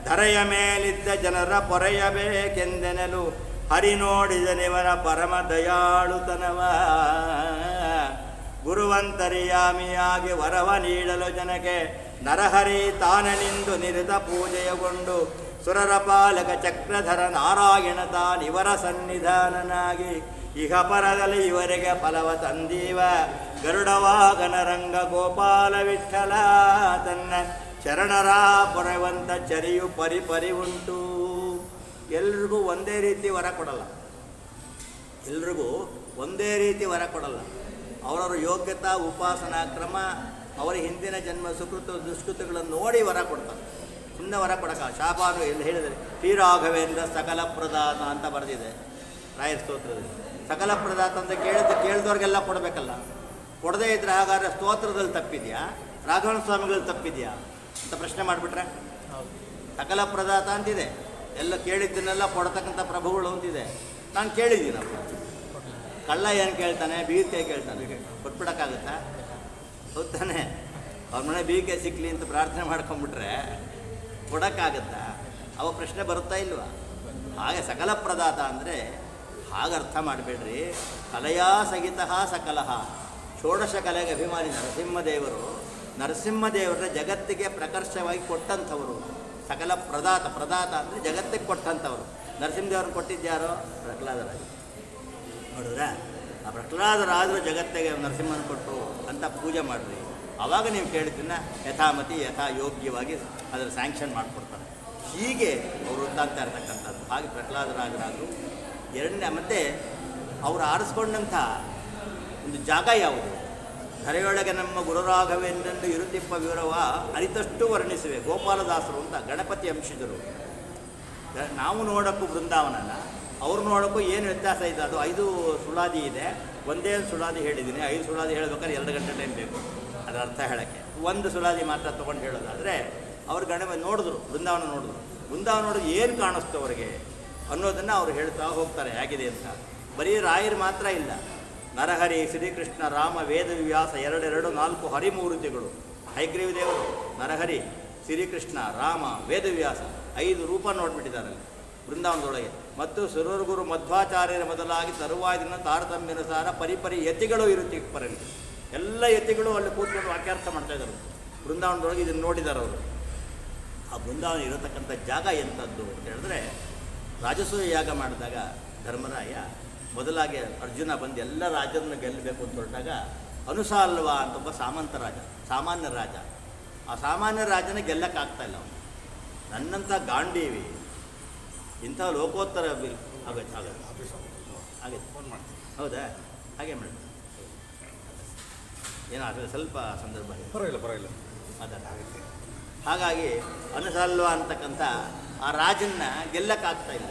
ಧರೆಯ ಮೇಲಿದ್ದ ಜನರ ಪೊರೆಯಬೇಕೆಂದೆನಲು ಹರಿ ನೋಡಿದನಿವನ ಪರಮ ದಯಾಳುತನವ. ಗುರುವಂತರಿಯಾಮಿಯಾಗಿ ವರವ ನೀಡಲು ಜನಕ್ಕೆ ನರಹರಿ ತಾನನಿಂದು ನಿರಿತ ಪೂಜೆಯಗೊಂಡು ಸುರರ ಪಾಲಕ ಚಕ್ರಧರ ನಾರಾಯಣ ತಾನಿವರ ಸನ್ನಿಧಾನನಾಗಿ ಇಹ ಪರದಲ್ಲಿ ಇವರಿಗೆ ಫಲವ ತಂದೀವ. ಗರುಡವಾಗನ ರಂಗ ಗೋಪಾಲ ವಿಠಲ ತನ್ನ ಶರಣರ ಪೊರೆವಂತ ಚರಿಯು ಪರಿ ಪರಿ ಉಂಟು. ಎಲ್ರಿಗೂ ಒಂದೇ ರೀತಿ ವರ ಕೊಡಲ್ಲ. ಎಲ್ರಿಗೂ ಒಂದೇ ರೀತಿ ವರ ಕೊಡಲ್ಲ. ಅವರವರ ಯೋಗ್ಯತಾ, ಉಪಾಸನಾ ಕ್ರಮ, ಅವರ ಹಿಂದಿನ ಜನ್ಮ ಸುಕೃತ ದುಷ್ಕೃತಗಳನ್ನು ನೋಡಿ ವರ ಕೊಡ್ತಾರೆ. ಸುಮ್ಮನೆ ವರ ಕೊಡಕ ಶಾಪಾನು ಎಲ್ಲಿ ಹೇಳಿದರೆ ಶ್ರೀರಾಘವೇಂದ್ರ ಸಕಲ ಪ್ರದಾನ ಅಂತ ಬರೆದಿದೆ. ರಾಯರ ಸ್ತೋತ್ರದಲ್ಲಿ. ಸಕಲ ಪ್ರದಾತ ಅಂತ ಕೇಳಿದ ಕೇಳಿದವ್ರಿಗೆಲ್ಲ ಕೊಡಬೇಕಲ್ಲ. ಕೊಡದೇ ಇದ್ರೆ ಹಾಗಾದ್ರೆ ಸ್ತೋತ್ರದಲ್ಲಿ ತಪ್ಪಿದೆಯಾ? ರಾಘವನ ಸ್ವಾಮಿಗಳಲ್ಲಿ ತಪ್ಪಿದೆಯಾ? ಅಂತ ಪ್ರಶ್ನೆ ಮಾಡಿಬಿಟ್ರೆ? ಸಕಲ ಪ್ರದಾತ ಅಂತಿದೆ. ಎಲ್ಲ ಕೇಳಿದ್ದನ್ನೆಲ್ಲ ಕೊಡ್ತಕ್ಕಂಥ ಪ್ರಭುಗಳು ಅಂತಿದೆ. ನಾನು ಕೇಳಿದ್ದೀನಪ್ಪ ಕಳ್ಳ ಏನು ಕೇಳ್ತಾನೆ? ಬೀಕೆ ಕೇಳ್ತಾನೆ. ಕೊಟ್ಬಿಡೋಕ್ಕಾಗುತ್ತಾ? ಹೌದು ತಾನೆ ಅವ್ರ ಮನೆ ಬೀಕೆ ಸಿಕ್ಕಲಿ ಅಂತ ಪ್ರಾರ್ಥನೆ ಮಾಡ್ಕೊಂಬಿಟ್ರೆ ಕೊಡೋಕ್ಕಾಗತ್ತಾ? ಅವ ಪ್ರಶ್ನೆ ಬರುತ್ತಾ ಇಲ್ವಾ? ಹಾಗೆ ಸಕಲ ಪ್ರದಾತ ಅಂದರೆ ಹಾಗೆ ಅರ್ಥ ಮಾಡಬೇಡ್ರಿ. ಕಲೆಯಾ ಸಹಿತ ಸಕಲಹ ಷೋಡಶ ಕಲೆಗೆ ಅಭಿಮಾನಿ ನರಸಿಂಹದೇವರು ನರಸಿಂಹದೇವರ ಜಗತ್ತಿಗೆ ಪ್ರಕರ್ಷವಾಗಿ ಕೊಟ್ಟಂಥವರು. ಸಕಲ ಪ್ರದಾತ ಪ್ರದಾತ ಅಂದರೆ ಜಗತ್ತಿಗೆ ಕೊಟ್ಟಂಥವರು. ನರಸಿಂಹದೇವ್ರನ್ನ ಕೊಟ್ಟಿದ್ದಾರೋ ಪ್ರಹ್ಲಾದರಾಜ. ನೋಡಿದ್ರೆ? ಆ ಪ್ರಹ್ಲಾದರಾಜರು ಜಗತ್ತಿಗೆ ನರಸಿಂಹನ ಕೊಟ್ಟರು ಅಂತ ಪೂಜೆ ಮಾಡಿರಿ. ಆವಾಗ ನೀವು ಕೇಳಿದ್ದನ್ನ ಯಥಾಮತಿ ಯಥಾ ಯೋಗ್ಯವಾಗಿ ಅದರ ಸ್ಯಾಂಕ್ಷನ್ ಮಾಡಿಕೊಡ್ತಾರೆ. ಹೀಗೆ ಅವರು ವೃತ್ತಾಂತ ಇರತಕ್ಕಂಥದ್ದು. ಹಾಗೆ ಪ್ರಹ್ಲಾದರಾಜರಾದರು ಎರಡನೇ, ಮತ್ತು ಅವರು ಆರಿಸ್ಕೊಂಡಂಥ ಒಂದು ಜಾಗ ಯಾವುದು? ಧರೆಯೊಳಗೆ ನಮ್ಮ ಗುರುರಾಘವೇಂದ್ರನ್ನು ಇರುತಿಪ್ಪ ವಿವರವ ಅರಿತಷ್ಟು ವರ್ಣಿಸುವೆ. ಗೋಪಾಲದಾಸರು ಅಂತ ಗಣಪತಿ ಅಂಶಿದರು ನಾವು ನೋಡೋಕ್ಕೂ ಬೃಂದಾವನನ ಅವ್ರು ನೋಡೋಕ್ಕೂ ಏನು ವ್ಯತ್ಯಾಸ ಇದೆ? ಅದು ಐದು ಸುಳಾದಿ ಇದೆ. ಒಂದೇ ಒಂದು ಸುಳಾದಿ ಹೇಳಿದ್ದೀನಿ. ಐದು ಸುಳಾದಿ ಹೇಳಬೇಕಾದ್ರೆ ಎರಡು ಗಂಟೆ ಟೈಮ್ ಬೇಕು. ಅದರ ಅರ್ಥ ಹೇಳೋಕ್ಕೆ. ಒಂದು ಸುಳಾದಿ ಮಾತ್ರ ತೊಗೊಂಡು ಹೇಳೋದಾದರೆ, ಅವ್ರು ಗಣಪ, ನೋಡಿದ್ರು ಬೃಂದಾವನ ನೋಡಿದ್ರು. ಬೃಂದಾವನ ನೋಡಿದ್ರೆ ಏನು ಕಾಣಿಸ್ತು ಅವರಿಗೆ? ಅನ್ನೋದನ್ನು ಅವರು ಹೇಳ್ತಾ ಹೋಗ್ತಾರೆ, ಹೇಗಿದೆ ಅಂತ. ಬರೀ ರಾಯರು ಮಾತ್ರ ಇಲ್ಲ. ನರಹರಿ, ಶ್ರೀಕೃಷ್ಣ, ರಾಮ ವೇದವ್ಯಾಸ ಎರಡೆರಡು, ನಾಲ್ಕು ಹರಿಮೂರ್ತಿಗಳು ಹೈಗ್ರೀವ ದೇವರು ನರಹರಿ, ಶ್ರೀಕೃಷ್ಣ, ರಾಮ ವೇದವ್ಯಾಸ ಐದು ರೂಪ ನೋಡ್ಬಿಟ್ಟಿದ್ದಾರೆ ಬೃಂದಾವನದೊಳಗೆ. ಮತ್ತು ಸುರಗುರು ಮಧ್ವಾಚಾರ್ಯರ ಮೊದಲಾಗಿ ತರುವಾಯದಿನ ತಾರತಮ್ಯನುಸಾರ ಪರಿಪರಿ ಯತಿಗಳು ಇರುತ್ತೆ ಪರಂತ ಎಲ್ಲ ಯತಿಗಳು ಅಲ್ಲಿ ಕೂತ್ಕೊಂಡು ವಾಕ್ಯಾರ್ಥ ಮಾಡ್ತಾ ಇದ್ದಾರೆ. ಬೃಂದಾವನದೊಳಗೆ ಇದನ್ನು ನೋಡಿದ್ದಾರೆ ಅವರು. ಆ ಬೃಂದಾವನ ಇರತಕ್ಕಂಥ ಜಾಗ ಎಂಥದ್ದು ಅಂತ ಹೇಳಿದ್ರೆ ರಾಜಸೂಯ ಯಾಗ ಮಾಡಿದಾಗ ಧರ್ಮರಾಯ ಮೊದಲಾಗಿ ಅರ್ಜುನ ಬಂದು ಎಲ್ಲ ರಾಜರನ್ನು ಗೆಲ್ಲಬೇಕು ಅಂತ ಹೊರಟಾಗ ಅನುಸಾಲ್ವ ಅಂತ ಒಬ್ಬ ಸಾಮಂತ ರಾಜ ಸಾಮಾನ್ಯ ರಾಜ. ಆ ಸಾಮಾನ್ಯ ರಾಜನ ಗೆಲ್ಲಕ್ಕಾಗ್ತಾ ಇಲ್ಲ ಅವನು. ನನ್ನಂಥ ಗಾಂಡೀವಿ ಇಂಥ ಲೋಕೋತ್ತರ ಬಿಲ್ ಆಗತ್ತೆ ಆಗತ್ತೆ ಆಗತ್ತೆ ಫೋನ್ ಮಾಡ್ತೀನಿ ಹೌದಾ? ಹಾಗೆ ಮೇಡಮ್ ಏನಾದರೂ ಸ್ವಲ್ಪ ಸಂದರ್ಭ ಪರವಾಗಿಲ್ಲ ಪರವಾಗಿಲ್ಲ. ಅದಾಗುತ್ತೆ ಹಾಗಾಗಿ ಅನುಸಾಲ್ವ ಅಂತಕ್ಕಂಥ ಆ ರಾಜನ್ನ ಗೆಲ್ಲಕ್ಕಾಗ್ತಾ ಇಲ್ಲ.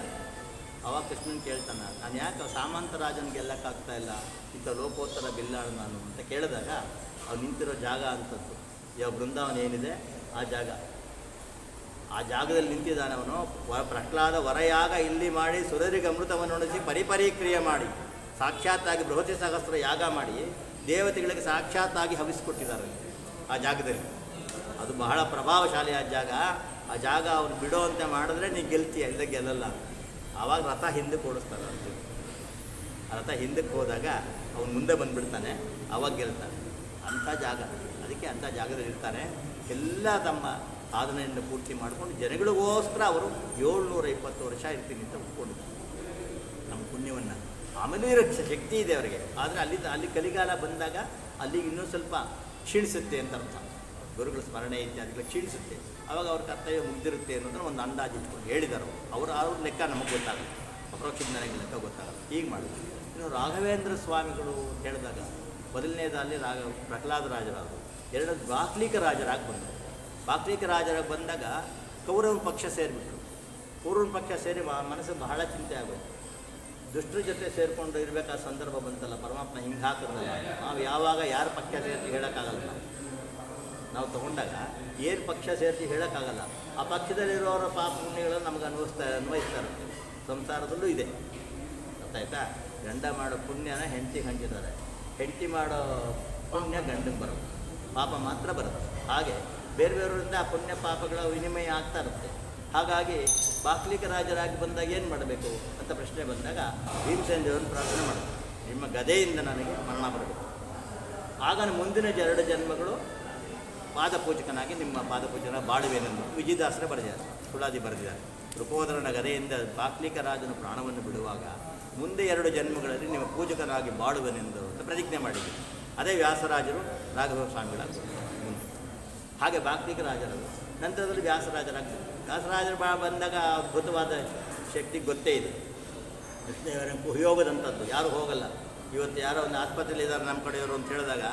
ಅವ ಕೃಷ್ಣನ್ ಕೇಳ್ತಾನ, ನಾನು ಯಾಕೆ ಸಾಮಂತ ರಾಜನ್ ಗೆಲ್ಲಕ್ಕಾಗ್ತಾ ಇಲ್ಲ? ಇಂಥ ಲೋಕೋತ್ತರ ಬಿಲ್ಲಾಳು ನಾನು ಅಂತ ಕೇಳಿದಾಗ, ಅವ್ನು ನಿಂತಿರೋ ಜಾಗ ಅಂತದ್ದು ಯಾವ ಬೃಂದಾವನ ಏನಿದೆ? ಆ ಜಾಗ. ಆ ಜಾಗದಲ್ಲಿ ನಿಂತಿದ್ದಾನೆ ಅವನು. ಪ್ರಹ್ಲಾದ ವರಯಾಗ ಇಲ್ಲಿ ಮಾಡಿ ಸುರರಿಗೆ ಅಮೃತವನ್ನು ಉಣಿಸಿ ಪರಿಪರಿಕ್ರಿಯೆ ಮಾಡಿ, ಸಾಕ್ಷಾತ್ತಾಗಿ ಬೃಹತಿ ಸಹಸ್ರ ಯಾಗ ಮಾಡಿ ದೇವತೆಗಳಿಗೆ ಸಾಕ್ಷಾತ್ತಾಗಿ ಹವಿಸ್ಕೊಟ್ಟಿದ್ದಾರೆ. ಆ ಜಾಗದಲ್ಲಿ. ಅದು ಬಹಳ ಪ್ರಭಾವಶಾಲಿ ಆ ಜಾಗ. ಆ ಜಾಗ ಅವನು ಬಿಡೋ ಅಂತ ಮಾಡಿದ್ರೆ ನೀ ಗೆಲ್ತೀಯ ಇಲ್ಲ ಗೆಲ್ಲಲ್ಲ. ಆವಾಗ ರಥ ಹಿಂದಕ್ಕೆ ಓಡಿಸ್ತಾರೆ ಅಂತ ರಥ ಹಿಂದಕ್ಕೆ ಹೋದಾಗ ಅವನು ಮುಂದೆ ಬಂದುಬಿಡ್ತಾನೆ ಅವಾಗ ಗೆಲ್ತಾನೆ. ಅಂಥ ಜಾಗ. ಅದಕ್ಕೆ ಅಂಥ ಜಾಗದಲ್ಲಿ ಇರ್ತಾನೆ ಎಲ್ಲ ತಮ್ಮ ಸಾಧನೆಯನ್ನು ಪೂರ್ತಿ ಮಾಡಿಕೊಂಡು ಜನಗಳಿಗೋಸ್ಕರ ಅವರು ಏಳ್ನೂರ ಇಪ್ಪತ್ತು ವರ್ಷ ಇರ್ತೀನಿ ಅಂತ ಒಪ್ಕೊಂಡಿದ್ದಾರೆ. ನಮ್ಮ ಪುಣ್ಯವನ್ನು. ಆಮೇಲೆ ಇರೋ ಶಕ್ತಿ ಇದೆ ಅವರಿಗೆ. ಆದರೆ ಅಲ್ಲಿ ಅಲ್ಲಿ ಕಲಿಗಾಲ ಬಂದಾಗ ಅಲ್ಲಿಗೆ ಇನ್ನೂ ಸ್ವಲ್ಪ ಕ್ಷೀಣಿಸುತ್ತೆ ಅಂತ ಅರ್ಥ. ಗುರುಗಳ ಸ್ಮರಣೆ ಇತ್ಯಾದಿಗಳು ಕ್ಷೀಣಿಸುತ್ತೆ. ಆವಾಗ ಅವ್ರ ಕರ್ತವ್ಯ ಮುಗಿದಿರುತ್ತೆ ಅನ್ನೋದನ್ನ ಒಂದು ಅಂದಾಜು ಇಟ್ಕೊಂಡು ಹೇಳಿದರು ಅವರು. ಅವ್ರ ಲೆಕ್ಕ ನಮಗೆ ಗೊತ್ತಾಗುತ್ತೆ ಅಪರೋಕ್ಷ ನನಗೆ ಲೆಕ್ಕ ಗೊತ್ತಾಗಲ್ಲ. ಹೀಗೆ ಮಾಡಿದ್ರು. ಇನ್ನು ರಾಘವೇಂದ್ರ ಸ್ವಾಮಿಗಳು ಹೇಳಿದಾಗ ಮೊದಲನೇದಲ್ಲಿ ರಾಘ, ಪ್ರಹ್ಲಾದ ರಾಜರಾದರು. ಎರಡನೇದು ಬಾಕ್ಲಿಕ ರಾಜರಾಗಿ ಬಂದರು. ಬಾಕ್ಲಿಕ ರಾಜರಾಗಿ ಬಂದಾಗ ಕೌರವನ ಪಕ್ಷ ಸೇರಿಬಿಟ್ರು. ಕೌರವನ ಪಕ್ಷ ಸೇರಿ ಮನಸ್ಸು ಬಹಳ ಚಿಂತೆ ಆಗೋದು ದುಷ್ಟರ ಜೊತೆ ಸೇರಿಕೊಂಡು ಇರಬೇಕಾದ ಸಂದರ್ಭ ಬಂತಲ್ಲ, ಪರಮಾತ್ಮ ಹಿಂಗೆ ಹಾಕಿದ್ರಲ್ಲ ನಾವು ಯಾವಾಗ ಯಾರ ಪಕ್ಷ ಸೇರಿ ಹೇಳೋಕ್ಕಾಗಲ್ಲ. ನಾವು ತೊಗೊಂಡಾಗ ಏನು ಪಕ್ಷ ಸೇರಿಸಿ ಹೇಳೋಕ್ಕಾಗಲ್ಲ. ಆ ಪಕ್ಷದಲ್ಲಿರೋರ ಪಾಪ ಪುಣ್ಯಗಳನ್ನು ನಮ್ಗೆ ಅನ್ವಯಿಸ್ತಾ ಅನ್ವಯಿಸ್ತಾರೆ. ಸಂಸಾರದಲ್ಲೂ ಇದೆ. ಗೊತ್ತಾಯ್ತಾ? ಗಂಡ ಮಾಡೋ ಪುಣ್ಯನ ಹೆಂಡತಿ ಹಂಚಿದ್ದಾರೆ. ಹೆಂಡತಿ ಮಾಡೋ ಪುಣ್ಯ ಗಂಡಗೆ ಬರುತ್ತೆ. ಪಾಪ ಮಾತ್ರ ಬರುತ್ತೆ. ಹಾಗೆ ಬೇರೆ ಬೇರೆಯವರಿಂದ ಆ ಪುಣ್ಯ ಪಾಪಗಳ ವಿನಿಮಯ ಆಗ್ತಾ ಇರುತ್ತೆ. ಹಾಗಾಗಿ ಬಾಕ್ಲಿಕ ರಾಜರಾಗಿ ಬಂದಾಗ ಏನು ಮಾಡಬೇಕು ಅಂತ ಪ್ರಶ್ನೆ ಬಂದಾಗ ಭೀಮಸೇನ ದೇವರನ್ನು ಪ್ರಾರ್ಥನೆ ಮಾಡಬೇಕು. ನಿಮ್ಮ ಗದೆಯಿಂದ ನನಗೆ ಮರಣ ಬರಬೇಕು. ಆಗ ಮುಂದಿನ ಎರಡು ಜನ್ಮಗಳು ಪಾದಪೂಜಕನಾಗಿ ನಿಮ್ಮ ಪಾದಪೂಜನ ಬಾಳುವೇನೆಂದು ವಿಜಯದಾಸರೇ ಬರೆದಿದ್ದಾರೆ ಸುಳಾದಿ ಬರೆದಿದ್ದಾರೆ. ಋಪೋದರನ ಗದೆಯಿಂದ ಬಾಕ್ಲಿಕ ರಾಜನ ಪ್ರಾಣವನ್ನು ಬಿಡುವಾಗ ಮುಂದೆ ಎರಡು ಜನ್ಮಗಳಲ್ಲಿ ನಿಮ್ಮ ಪೂಜಕನಾಗಿ ಬಾಳುವೆನೆಂದು ಅಂತ ಪ್ರತಿಜ್ಞೆ ಮಾಡಿದ್ರು. ಅದೇ ವ್ಯಾಸರಾಜರು ರಾಘವ ಸ್ವಾಮಿಗಳಾಗಿ ಹಾಗೆ ಬಾಕ್ಲಿಕ ರಾಜರದು ನಂತರದಲ್ಲಿ ವ್ಯಾಸರಾಜರಾಗ್ತಾರೆ ವ್ಯಾಸರಾಜರು ಬಾ ಬಂದಾಗ ಅದ್ಭುತವಾದ ಶಕ್ತಿ ಗೊತ್ತೇ ಇದೆ. ಕೃಷ್ಣದೇವರ ಉಪಯೋಗದಂಥದ್ದು, ಯಾರು ಹೋಗಲ್ಲ. ಇವತ್ತು ಯಾರೋ ಒಂದು ಆಸ್ಪತ್ರೆಯಲ್ಲಿ ಇದ್ದಾರೆ ನಮ್ಮ ಕಡೆಯವರು ಅಂತ ಹೇಳಿದಾಗ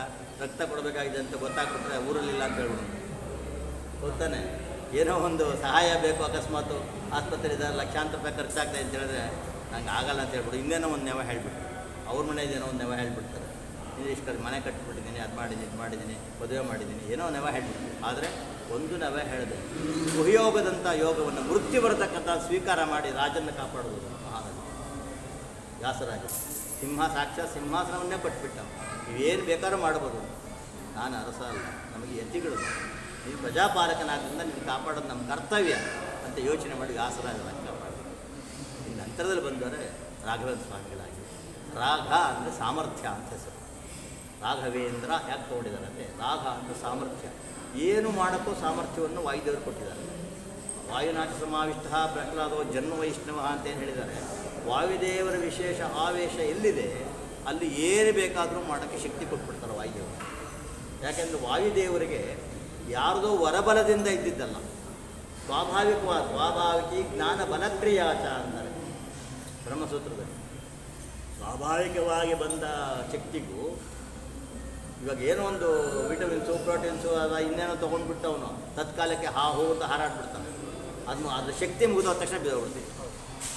ರಕ್ತ ಕೊಡಬೇಕಾಗಿದೆ ಅಂತ ಗೊತ್ತಾಗ್ಬಿಟ್ರೆ ಊರಲ್ಲಿಲ್ಲ ಅಂತ ಹೇಳ್ಬಿಡು. ಗೊತ್ತಾನೆ? ಏನೋ ಒಂದು ಸಹಾಯ ಬೇಕು ಅಕಸ್ಮಾತು ಆಸ್ಪತ್ರೆ ಇದ್ದಾರೆ ಲಕ್ಷಾಂತರ ರೂಪಾಯಿ ಖರ್ಚಾಗ್ತದೆ ಅಂತ ಹೇಳಿದ್ರೆ ನಂಗೆ ಆಗಲ್ಲ ಅಂತ ಹೇಳ್ಬಿಡು. ಇನ್ನೇನೋ ಒಂದು ನೆವ ಹೇಳ್ಬಿಟ್ಟು ಅವ್ರ ಏನೋ ಒಂದು ನೆವ ಹೇಳ್ಬಿಡ್ತಾರೆ. ಇಷ್ಟು ಇಷ್ಟು ಮನೆ ಕಟ್ಬಿಟ್ಟಿದ್ದೀನಿ, ಅದು ಮಾಡಿದ್ದೀನಿ, ಇದು ಮಾಡಿದ್ದೀನಿ, ಮದುವೆ ಮಾಡಿದ್ದೀನಿ, ಏನೋ ನೆವ ಹೇಳ್ಬಿಟ್ಟು ಆದರೆ ಒಂದು ನೆವ ಹೇಳಿದೆ ಗುಹಯೋಗದಂಥ ಯೋಗವನ್ನು ಮೃತ್ಯು ಬರತಕ್ಕಂಥ ಸ್ವೀಕಾರ ಮಾಡಿ ರಾಜನ್ನು ಕಾಪಾಡುವುದು ಮಹಾರಾಜ. ವ್ಯಾಸರಾಜ. ಸಿಂಹ ಸಾಕ್ಷಾತ್ ಸಿಂಹಾಸನವನ್ನೇ ಕೊಟ್ಬಿಟ್ಟ ನೀವೇನು ಬೇಕಾದ್ರೂ ಮಾಡ್ಬೋದು. ನಾನು ಅರಸ ಅಲ್ಲ. ನಮಗೆ ಯತಿಗಳು. ನೀವು ಪ್ರಜಾಪಾಲಕನಾದ್ರಿಂದ ನೀವು ಕಾಪಾಡೋದು ನಮ್ಮ ಕರ್ತವ್ಯ ಅಂತ ಯೋಚನೆ ಮಾಡಿ ವ್ಯಾಸರಾಜರಾಗಿ ಕಾಪಾಡಬೇಕು ಇನ್ನು ನಂತರದಲ್ಲಿ ಬಂದರೆ ರಾಘವೇಂದ್ರ ಸ್ವಾಮಿಗಳಾಗಿ. ರಾಘ ಅಂದರೆ ಸಾಮರ್ಥ್ಯ ಅಂತ ಹೆಸರು. ರಾಘವೇಂದ್ರ ಯಾಕೆ ತೊಗೊಂಡಿದ್ದಾರೆ ಅಂದರೆ ರಾಘ ಅಂದರೆ ಸಾಮರ್ಥ್ಯ. ಏನು ಮಾಡೋಕ್ಕೂ ಸಾಮರ್ಥ್ಯವನ್ನು ವಾಯುದೇವರು ಕೊಟ್ಟಿದ್ದಾರೆ. ವಾಯುನಾಥ ಸಮಾವಿಷ್ಟ ಪ್ರಹ್ಲಾದೋ ಜನ್ಮ ವೈಷ್ಣವ ಅಂತ ಏನು ಹೇಳಿದ್ದಾರೆ? ವಾಯುದೇವರ ವಿಶೇಷ ಆವೇಶ ಎಲ್ಲಿದೆ, ಅಲ್ಲಿ ಏನು ಬೇಕಾದರೂ ಮಾಡೋಕ್ಕೆ ಶಕ್ತಿ ಕೊಟ್ಬಿಡ್ತಾರೆ ವಾಯುದೇವರು. ಯಾಕೆಂದರೆ ವಾಯುದೇವರಿಗೆ ಯಾರದೋ ವರಬಲದಿಂದ ಇದ್ದಿದ್ದಲ್ಲ. ಸ್ವಾಭಾವಿಕವಾದ, ಸ್ವಾಭಾವಿಕ ಜ್ಞಾನ ಬಲಕ್ರಿಯಾಚ ಅಂತಾರೆ ಬ್ರಹ್ಮಸೂತ್ರದಲ್ಲಿ. ಸ್ವಾಭಾವಿಕವಾಗಿ ಬಂದ ಶಕ್ತಿಗೂ ಇವಾಗ ಏನೋ ಒಂದು ವಿಟಮಿನ್ಸು, ಪ್ರೋಟೀನ್ಸು, ಅದ ಇನ್ನೇನೋ ತೊಗೊಂಡ್ಬಿಟ್ಟವನು, ತತ್ಕಾಲಕ್ಕೆ ಹಾ ಹೋಗುತ್ತಾ ಹಾರಾಡ್ಬಿಡ್ತಾನೆ. ಅದನ್ನು ಅದರ ಶಕ್ತಿ ಮುಗಿದ ತಕ್ಷಣ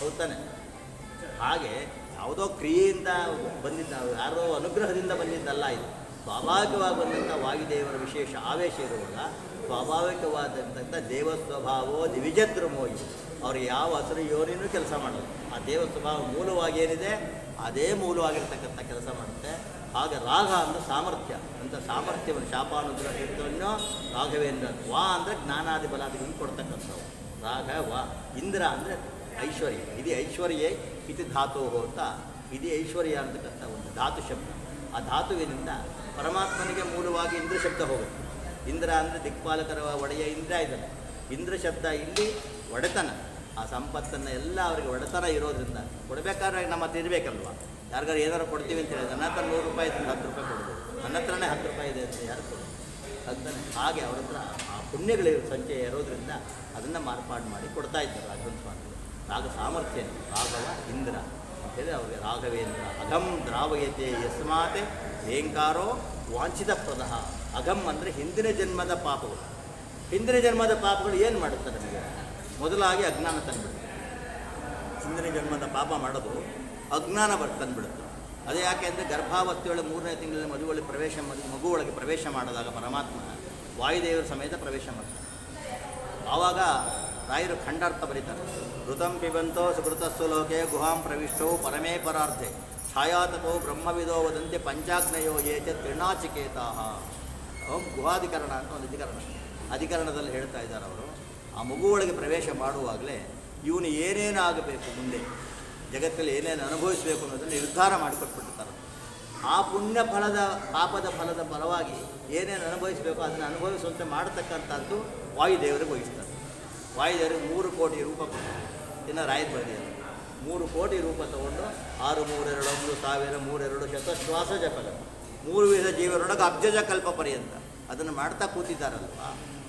ಹೌದು ತಾನೆ? ಹಾಗೆ ಯಾವುದೋ ಕ್ರಿಯೆಯಿಂದ ಬಂದಿದ್ದ, ಯಾರೋ ಅನುಗ್ರಹದಿಂದ ಬಂದಿದ್ದಲ್ಲ ಇದು. ಸ್ವಾಭಾವಿಕವಾಗಿ ಬಂದಂಥ ವಾಯುದೇವರ ವಿಶೇಷ ಆವೇಶ ಇರುವಾಗ ಸ್ವಾಭಾವಿಕವಾದಂಥ ದೇವ ಸ್ವಭಾವೋ ದಿವಿಜದ್ರಮೋಯಿ ಅವರು ಯಾವ ಹಸಿರು ಯೋನಿನೂ ಕೆಲಸ ಮಾಡೋದು ಆ ದೇವ ಸ್ವಭಾವ ಮೂಲವಾಗಿ ಏನಿದೆ? ಅದೇ ಮೂಲವಾಗಿರ್ತಕ್ಕಂಥ ಕೆಲಸ ಮಾಡುತ್ತೆ. ಹಾಗೆ ರಾಗ ಅಂದರೆ ಸಾಮರ್ಥ್ಯ. ಅಂತ ಸಾಮರ್ಥ್ಯವನ್ನು, ಶಾಪಾನುಗ್ರಹವನ್ನು ರಾಘವೇಂದ್ರ ವಾ ಅಂದರೆ ಜ್ಞಾನಾದಿ ಬಲಾದಿಗಳನ್ನು ಕೊಡ್ತಕ್ಕಂಥವು ರಾಘ ವಾ ಇಂದ್ರ ಅಂದರೆ ಐಶ್ವರ್ಯ. ಇದು ಐಶ್ವರ್ಯ ಇತಿ ಧಾತು ಅಂತ ಇದು ಐಶ್ವರ್ಯ ಅಂತಕ್ಕಂಥ ಒಂದು ಧಾತು ಶಬ್ದ. ಆ ಧಾತುವಿನಿಂದ ಪರಮಾತ್ಮನಿಗೆ ಮೂಲವಾಗಿ ಇಂದ್ರ ಶಬ್ದ ಹೋಗುತ್ತೆ. ಇಂದ್ರ ಅಂದರೆ ದಿಕ್ಪಾಲಕರ ಒಡೆಯ ಇಂದ್ರ ಇದ್ದಾನೆ. ಇಂದ್ರ ಶಬ್ದ ಇಲ್ಲಿ ಒಡೆತನ. ಆ ಸಂಪತ್ತನ್ನು ಎಲ್ಲ ಅವರಿಗೆ ಒಡೆತನ ಇರೋದ್ರಿಂದ ಕೊಡಬೇಕಾದ್ರೆ ನಮ್ಮ ಹತ್ರ ಇರಬೇಕಲ್ವ? ಯಾರಿಗಾರು ಏನಾರು ಕೊಡ್ತೀವಿ ಅಂತ ಹೇಳಿದ್ರೆ ನನ್ನ ಹತ್ರ ನೂರು ರೂಪಾಯಿ ಇದ್ದರೆ ಹತ್ತು ರೂಪಾಯಿ ಕೊಡ್ಬೋದು. ನನ್ನ ಹತ್ರನೇ ಹತ್ತು ರೂಪಾಯಿ ಇದೆ ಅಂತ ಯಾರು ಕೊಡೋದು ಅಂತಾನೆ ಹಾಗೆ ಅವ್ರ ಹತ್ರ ಆ ಪುಣ್ಯಗಳ ಸಂಚಯ ಇರೋದ್ರಿಂದ ಅದನ್ನು ಮಾರ್ಪಾಡು ಮಾಡಿ ಕೊಡ್ತಾ ಇದ್ದಾರೆ ಸ್ವಾಮಿಗಳು ರಾಗ ಸಾಮರ್ಥ್ಯ, ರಾಘವ ಇಂದ್ರ. ಅಂತೇಳಿ ಅವರಿಗೆ ರಾಘವೇಂದ್ರ. ಅಘಂ ದ್ರಾವಯತೆ ಯಸ್ಮಾತೆ ಏಂಕಾರೋ ವಾಂಛಿತ ಪ್ರದಹ ಅಘಂ ಅಂದರೆ ಹಿಂದಿನ ಜನ್ಮದ ಪಾಪಗಳು. ಹಿಂದಿನ ಜನ್ಮದ ಪಾಪಗಳು ಏನು ಮಾಡುತ್ತೆ ನಮಗೆ? ಮೊದಲಾಗಿ ಅಜ್ಞಾನ ತಂದುಬಿಡುತ್ತೆ. ಹಿಂದಿನ ಜನ್ಮದ ಪಾಪ ಮಾಡೋದು ಅಜ್ಞಾನ ಬರ್, ತಂದುಬಿಡುತ್ತೆ. ಅದೇ ಯಾಕೆ ಅಂದರೆ ಗರ್ಭಾವತಿಯೊಳಗೆ ಮೂರನೇ ತಿಂಗಳಲ್ಲಿ ಮದುವೊಳಗೆ ಪ್ರವೇಶ ಮಗು ಒಳಗೆ ಪ್ರವೇಶ ಮಾಡಿದಾಗ ಪರಮಾತ್ಮ ವಾಯುದೇವರ ಸಮೇತ ಪ್ರವೇಶ ಮಾಡ್ತಾರೆ ಆವಾಗ ರಾಯರು ಖಂಡಾರ್ಥ ಬರೀತಾರೆ. ಋತಂ ಪಿಬಂತೋ ಸುಕೃತಸ್ಸು ಲೋಕೆ ಗುಹಾಂ ಪ್ರವಿಷ್ಟೋ ಪರಮೇ ಪರಾರ್ಥೆ ಛಾಯಾತಪೋ ಬ್ರಹ್ಮವಿದೋ ವದಂತೆ ಪಂಚಾಗ್ನಯೋ ಏಚ ಓಂ ಗುಹಾಧಿಕರಣ ಅಂತ ಒಂದು ಅಧಿಕರಣ. ಅಧಿಕರಣದಲ್ಲಿ ಹೇಳ್ತಾ ಇದ್ದಾರೆ ಅವರು. ಆ ಮಗು ಒಳಗೆ ಪ್ರವೇಶ ಮಾಡುವಾಗಲೇ ಇವನು ಏನೇನು ಆಗಬೇಕು ಮುಂದೆ? ಜಗತ್ತಲ್ಲಿ ಏನೇನು ಅನುಭವಿಸಬೇಕು ಅನ್ನೋದನ್ನು ನಿರ್ಧಾರ ಮಾಡಿಕೊಟ್ಬಿಟ್ಟಿರ್ತಾರೆ. ಆ ಪುಣ್ಯ ಫಲದ, ಪಾಪದ ಫಲದ ಫಲವಾಗಿ ಏನೇನು ಅನುಭವಿಸಬೇಕು ಅದನ್ನು ಅನುಭವಿಸುವಂತೆ ಮಾಡತಕ್ಕಂಥದ್ದು ವಾಯುದೇವರಿಗೆ ವಹಿಸ್ತಾರೆ. ವಾಯುದೇವರಿಗೆ ಮೂರು ಕೋಟಿ ರೂಪ ಕೊಟ್ಟು ಇನ್ನು ಬರೆದಿದ್ದಾರೆ ಮೂರು ಕೋಟಿ ರೂಪ ತಗೊಂಡು ಆರು ಮೂರೆರಡು ಒಂದು ಸಾವಿರ ಮೂರೆರಡು ಶತಶ್ವಾಸ ಜಪಲ ಮೂರು ವಿಧ ಜೀವರೊಳಗೆ ಅಬ್ಜಜ ಕಲ್ಪ ಪರ್ಯಂತ. ಅದನ್ನು ಮಾಡ್ತಾ ಕೂತಿದ್ದಾರಲ್ವ?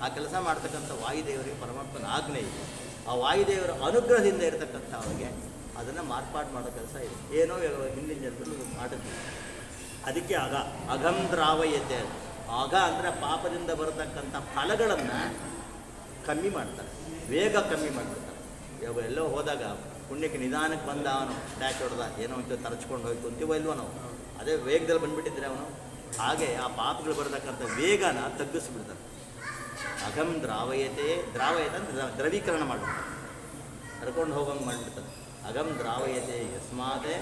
ಆ ಕೆಲಸ ಮಾಡ್ತಕ್ಕಂಥ ವಾಯುದೇವರಿಗೆ ಪರಮಾತ್ಮನ ಆಜ್ಞೆ ಇದೆ. ಆ ವಾಯುದೇವರ ಅನುಗ್ರಹದಿಂದ ಇರತಕ್ಕಂಥ ಅವರಿಗೆ ಅದನ್ನು ಮಾರ್ಪಾಡು ಮಾಡೋ ಕೆಲಸ ಇದೆ. ಏನೋ ಹಿಂದಿನ ಜನರಲ್ಲಿ ಮಾಡಿದ್ವಿ ಅದಕ್ಕೆ ಆಗ ಅಘಂ ದ್ರಾವಯತೆ ಅಂದರೆ ಪಾಪದಿಂದ ಬರತಕ್ಕಂಥ ಫಲಗಳನ್ನು ಕಮ್ಮಿ ಮಾಡ್ತಾರೆ, ವೇಗ ಕಮ್ಮಿ ಮಾಡಿಬಿಡ್ತಾರೆ ಇವಾಗ ಎಲ್ಲೋ ಹೋದಾಗ ಪುಣ್ಯಕ್ಕೆ ನಿಧಾನಕ್ಕೆ ಬಂದ ಅವನು ಟ್ಯಾಕ್ ಹೊಡೆದ, ಏನೋ ಅಂತ ತರಚ್ಕೊಂಡು ಹೋಯ್ತು ಅಂತೀವೋ ನಾವು? ಅದೇ ವೇಗದಲ್ಲಿ ಬಂದುಬಿಟ್ಟಿದ್ರೆ ಅವನು, ಹಾಗೆ ಆ ಪಾಪಗಳು ಬರತಕ್ಕಂಥ ವೇಗನ ತಗ್ಗಿಸ್ಬಿಡ್ತಾರೆ ಅಗಂ ದ್ರಾವಯತೆ ದ್ರಾವಯತೆ ಅಂದ್ರೆ ದ್ರವೀಕರಣ ಮಾಡ್ಬಿಡ್ತಾರೆ ಕರ್ಕೊಂಡು ಹೋಗಂಗೆ ಮಾಡಿಬಿಡ್ತಾರೆ ಅಗಂ ದ್ರಾವಯತೆ ಯಸ್ಮಾದೆ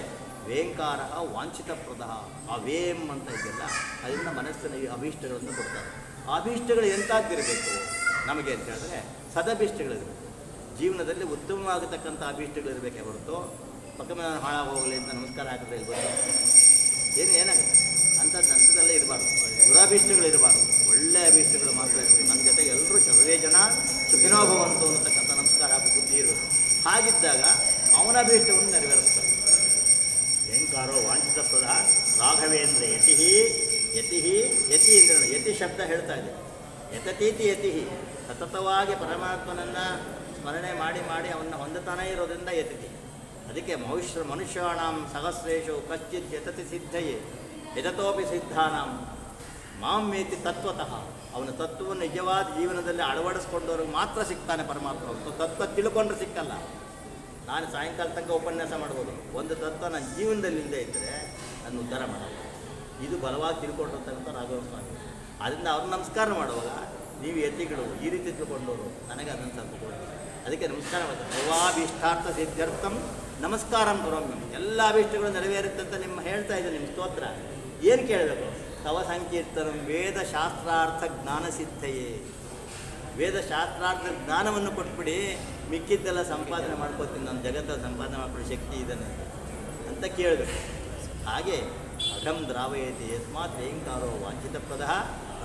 ವೇಂಕಾರ ವಾಂಛಿತ ಪ್ರದಃ ಅವೇಮ್ ವೇಮ್ ಅಂತ ಇದೆಯಲ್ಲ, ಅದರಿಂದ ಮನಸ್ಸಿನ ಅಭೀಷ್ಟಗಳನ್ನು ಕೊಡ್ತಾರೆ. ಅಭೀಷ್ಟಗಳು ಎಂತಾಗಿರಬೇಕು ನಮಗೆ ಅಂತ ಹೇಳಿದ್ರೆ ಸದಭೀಷ್ಟಗಳಿರಬೇಕು. ಜೀವನದಲ್ಲಿ ಉತ್ತಮವಾಗತಕ್ಕಂಥ ಅಭೀಷ್ಟಗಳಿರಬೇಕೆ ಹೊರತು ಪಕ್ಕಮ ಹಾಳಾಗೋಗಲಿ ಅಂತ ನಮಸ್ಕಾರ ಹಾಕಿದ್ರೆ ಇರ್ಬೋದು ಏನು ಏನಾಗುತ್ತೆ? ಅಂಥ ಅಂಥದ್ದೆಲ್ಲ ಇರಬಾರ್ದು ದುರಾಭೀಷ್ಟಗಳು ಇರಬಾರ್ದು ಒಳ್ಳೆಯ ಅಭೀಷ್ಟಗಳು ಮಾತ್ರ ಇರಬೇಕು. ನಮ್ಮ ಜೊತೆ ಎಲ್ಲರೂ ಸರ್ವೇ ಜನ ಸುಖಿನೋಭವಂತು ಅನ್ನತಕ್ಕಂಥ ನಮಸ್ಕಾರ ಹಾಕೋ ಬುದ್ಧಿ ಇರಬೇಕು. ಹಾಗಿದ್ದಾಗ ಅವನ ಅಭೀಷ್ಟವನ್ನು ನೆರವೇರಿಸ್ತಾರೆ. ಹೆಂಕಾರೋ ವಾಂಛಿತ ಪದ ರಾಘವೇಂದ್ರ ಯತಿಹಿ ಯತಿಹಿ, ಯತಿ ಅಂದ್ರೆ ಯತಿ ಶಬ್ದ ಹೇಳ್ತಾ ಇದೆ. ಯತತೀತಿ ಯತಿಹಿ. ಸತತವಾಗಿ ಪರಮಾತ್ಮನನ್ನು ಸ್ಮರಣೆ ಮಾಡಿ ಮಾಡಿ ಅವನ್ನ ಹೊಂದುತ್ತಾನೇ ಇರೋದ್ರಿಂದ ಎತ್ತಿದೆ. ಅದಕ್ಕೆ ಮನುಷ್ಯ ಮನುಷ್ಯಾಣಂ ಸಹಸ್ರೇಶು ಕಶ್ಚಿತ್ ಎತತಿ ಸಿದ್ಧಯೇ ಯತತೋಪಿ ಸಿದ್ಧಾನಾಂ. ಮಾಮೇತಿ ತತ್ವತಃ. ಅವನ ತತ್ವವನ್ನು ನಿಜವಾದ ಜೀವನದಲ್ಲಿ ಅಳವಡಿಸ್ಕೊಂಡವ್ರಿಗೆ ಮಾತ್ರ ಸಿಗ್ತಾನೆ ಪರಮಾತ್ಮ. ತತ್ವ ತಿಳ್ಕೊಂಡ್ರೆ ಸಿಕ್ಕಲ್ಲ. ನಾನು ಸಾಯಂಕಾಲ ತನಕ ಉಪನ್ಯಾಸ ಮಾಡ್ಬೋದು. ಒಂದು ತತ್ವ ನನ್ನ ಜೀವನದಲ್ಲಿ ಇಲ್ಲದೆ ಇದ್ದರೆ ನನ್ನ ಉದ್ಧಾರ ಮಾಡಲ್ಲ. ಇದು ಬಲವಾಗಿ ತಿಳ್ಕೊಂಡಿರ್ತಕ್ಕಂಥ ರಾಘವ ಸ್ವಾಮಿ. ಅದರಿಂದ ಅವ್ರು ನಮಸ್ಕಾರ ಮಾಡುವಾಗ ನೀವು ಯತಿಗಳು ಈ ರೀತಿ ತಿಳ್ಕೊಂಡವರು ನನಗೆ ಅದನ್ನು ಸ್ವಲ್ಪ ಕೊಡಿ. ಅದಕ್ಕೆ ನಮಸ್ಕಾರ ಸರ್ವಾಭೀಷ್ಟಾರ್ಥ ಸಿದ್ಧಾರ್ಥಂ ನಮಸ್ಕಾರಂ ಕರೋಮ್ಯಂ ಎಲ್ಲ ಅಭೀಷ್ಟಗಳು ನೆರವೇರುತ್ತೆ ಅಂತ ನಿಮ್ಮ ಹೇಳ್ತಾ ಇದೆ ನಿಮ್ಮ ಸ್ತೋತ್ರ. ಏನು ಕೇಳಬೇಕು? ತವ ಸಂಕೀರ್ತನಂ ವೇದ ಶಾಸ್ತ್ರಾರ್ಥ ಜ್ಞಾನ ವೇದ ಶಾಸ್ತ್ರಾರ್ಥ ಜ್ಞಾನವನ್ನು ಕೊಟ್ಬಿಡಿ, ಮಿಕ್ಕಿದ್ದೆಲ್ಲ ಸಂಪಾದನೆ ಮಾಡ್ಕೋತೀನಿ ನಾನು ಜಗತ್ತ ಸಂಪಾದನೆ ಮಾಡ್ಕೊಳ್ಳೋ ಶಕ್ತಿ ಇದನ್ನು ಅಂತ ಕೇಳಬೇಕು. ಹಾಗೆ ಅಘಂ ದ್ರಾವಯತಿ ಯಸ್ಮಾತ್ ರೇಂಕಾರೋ ವಾಂಚಿತ ಪದ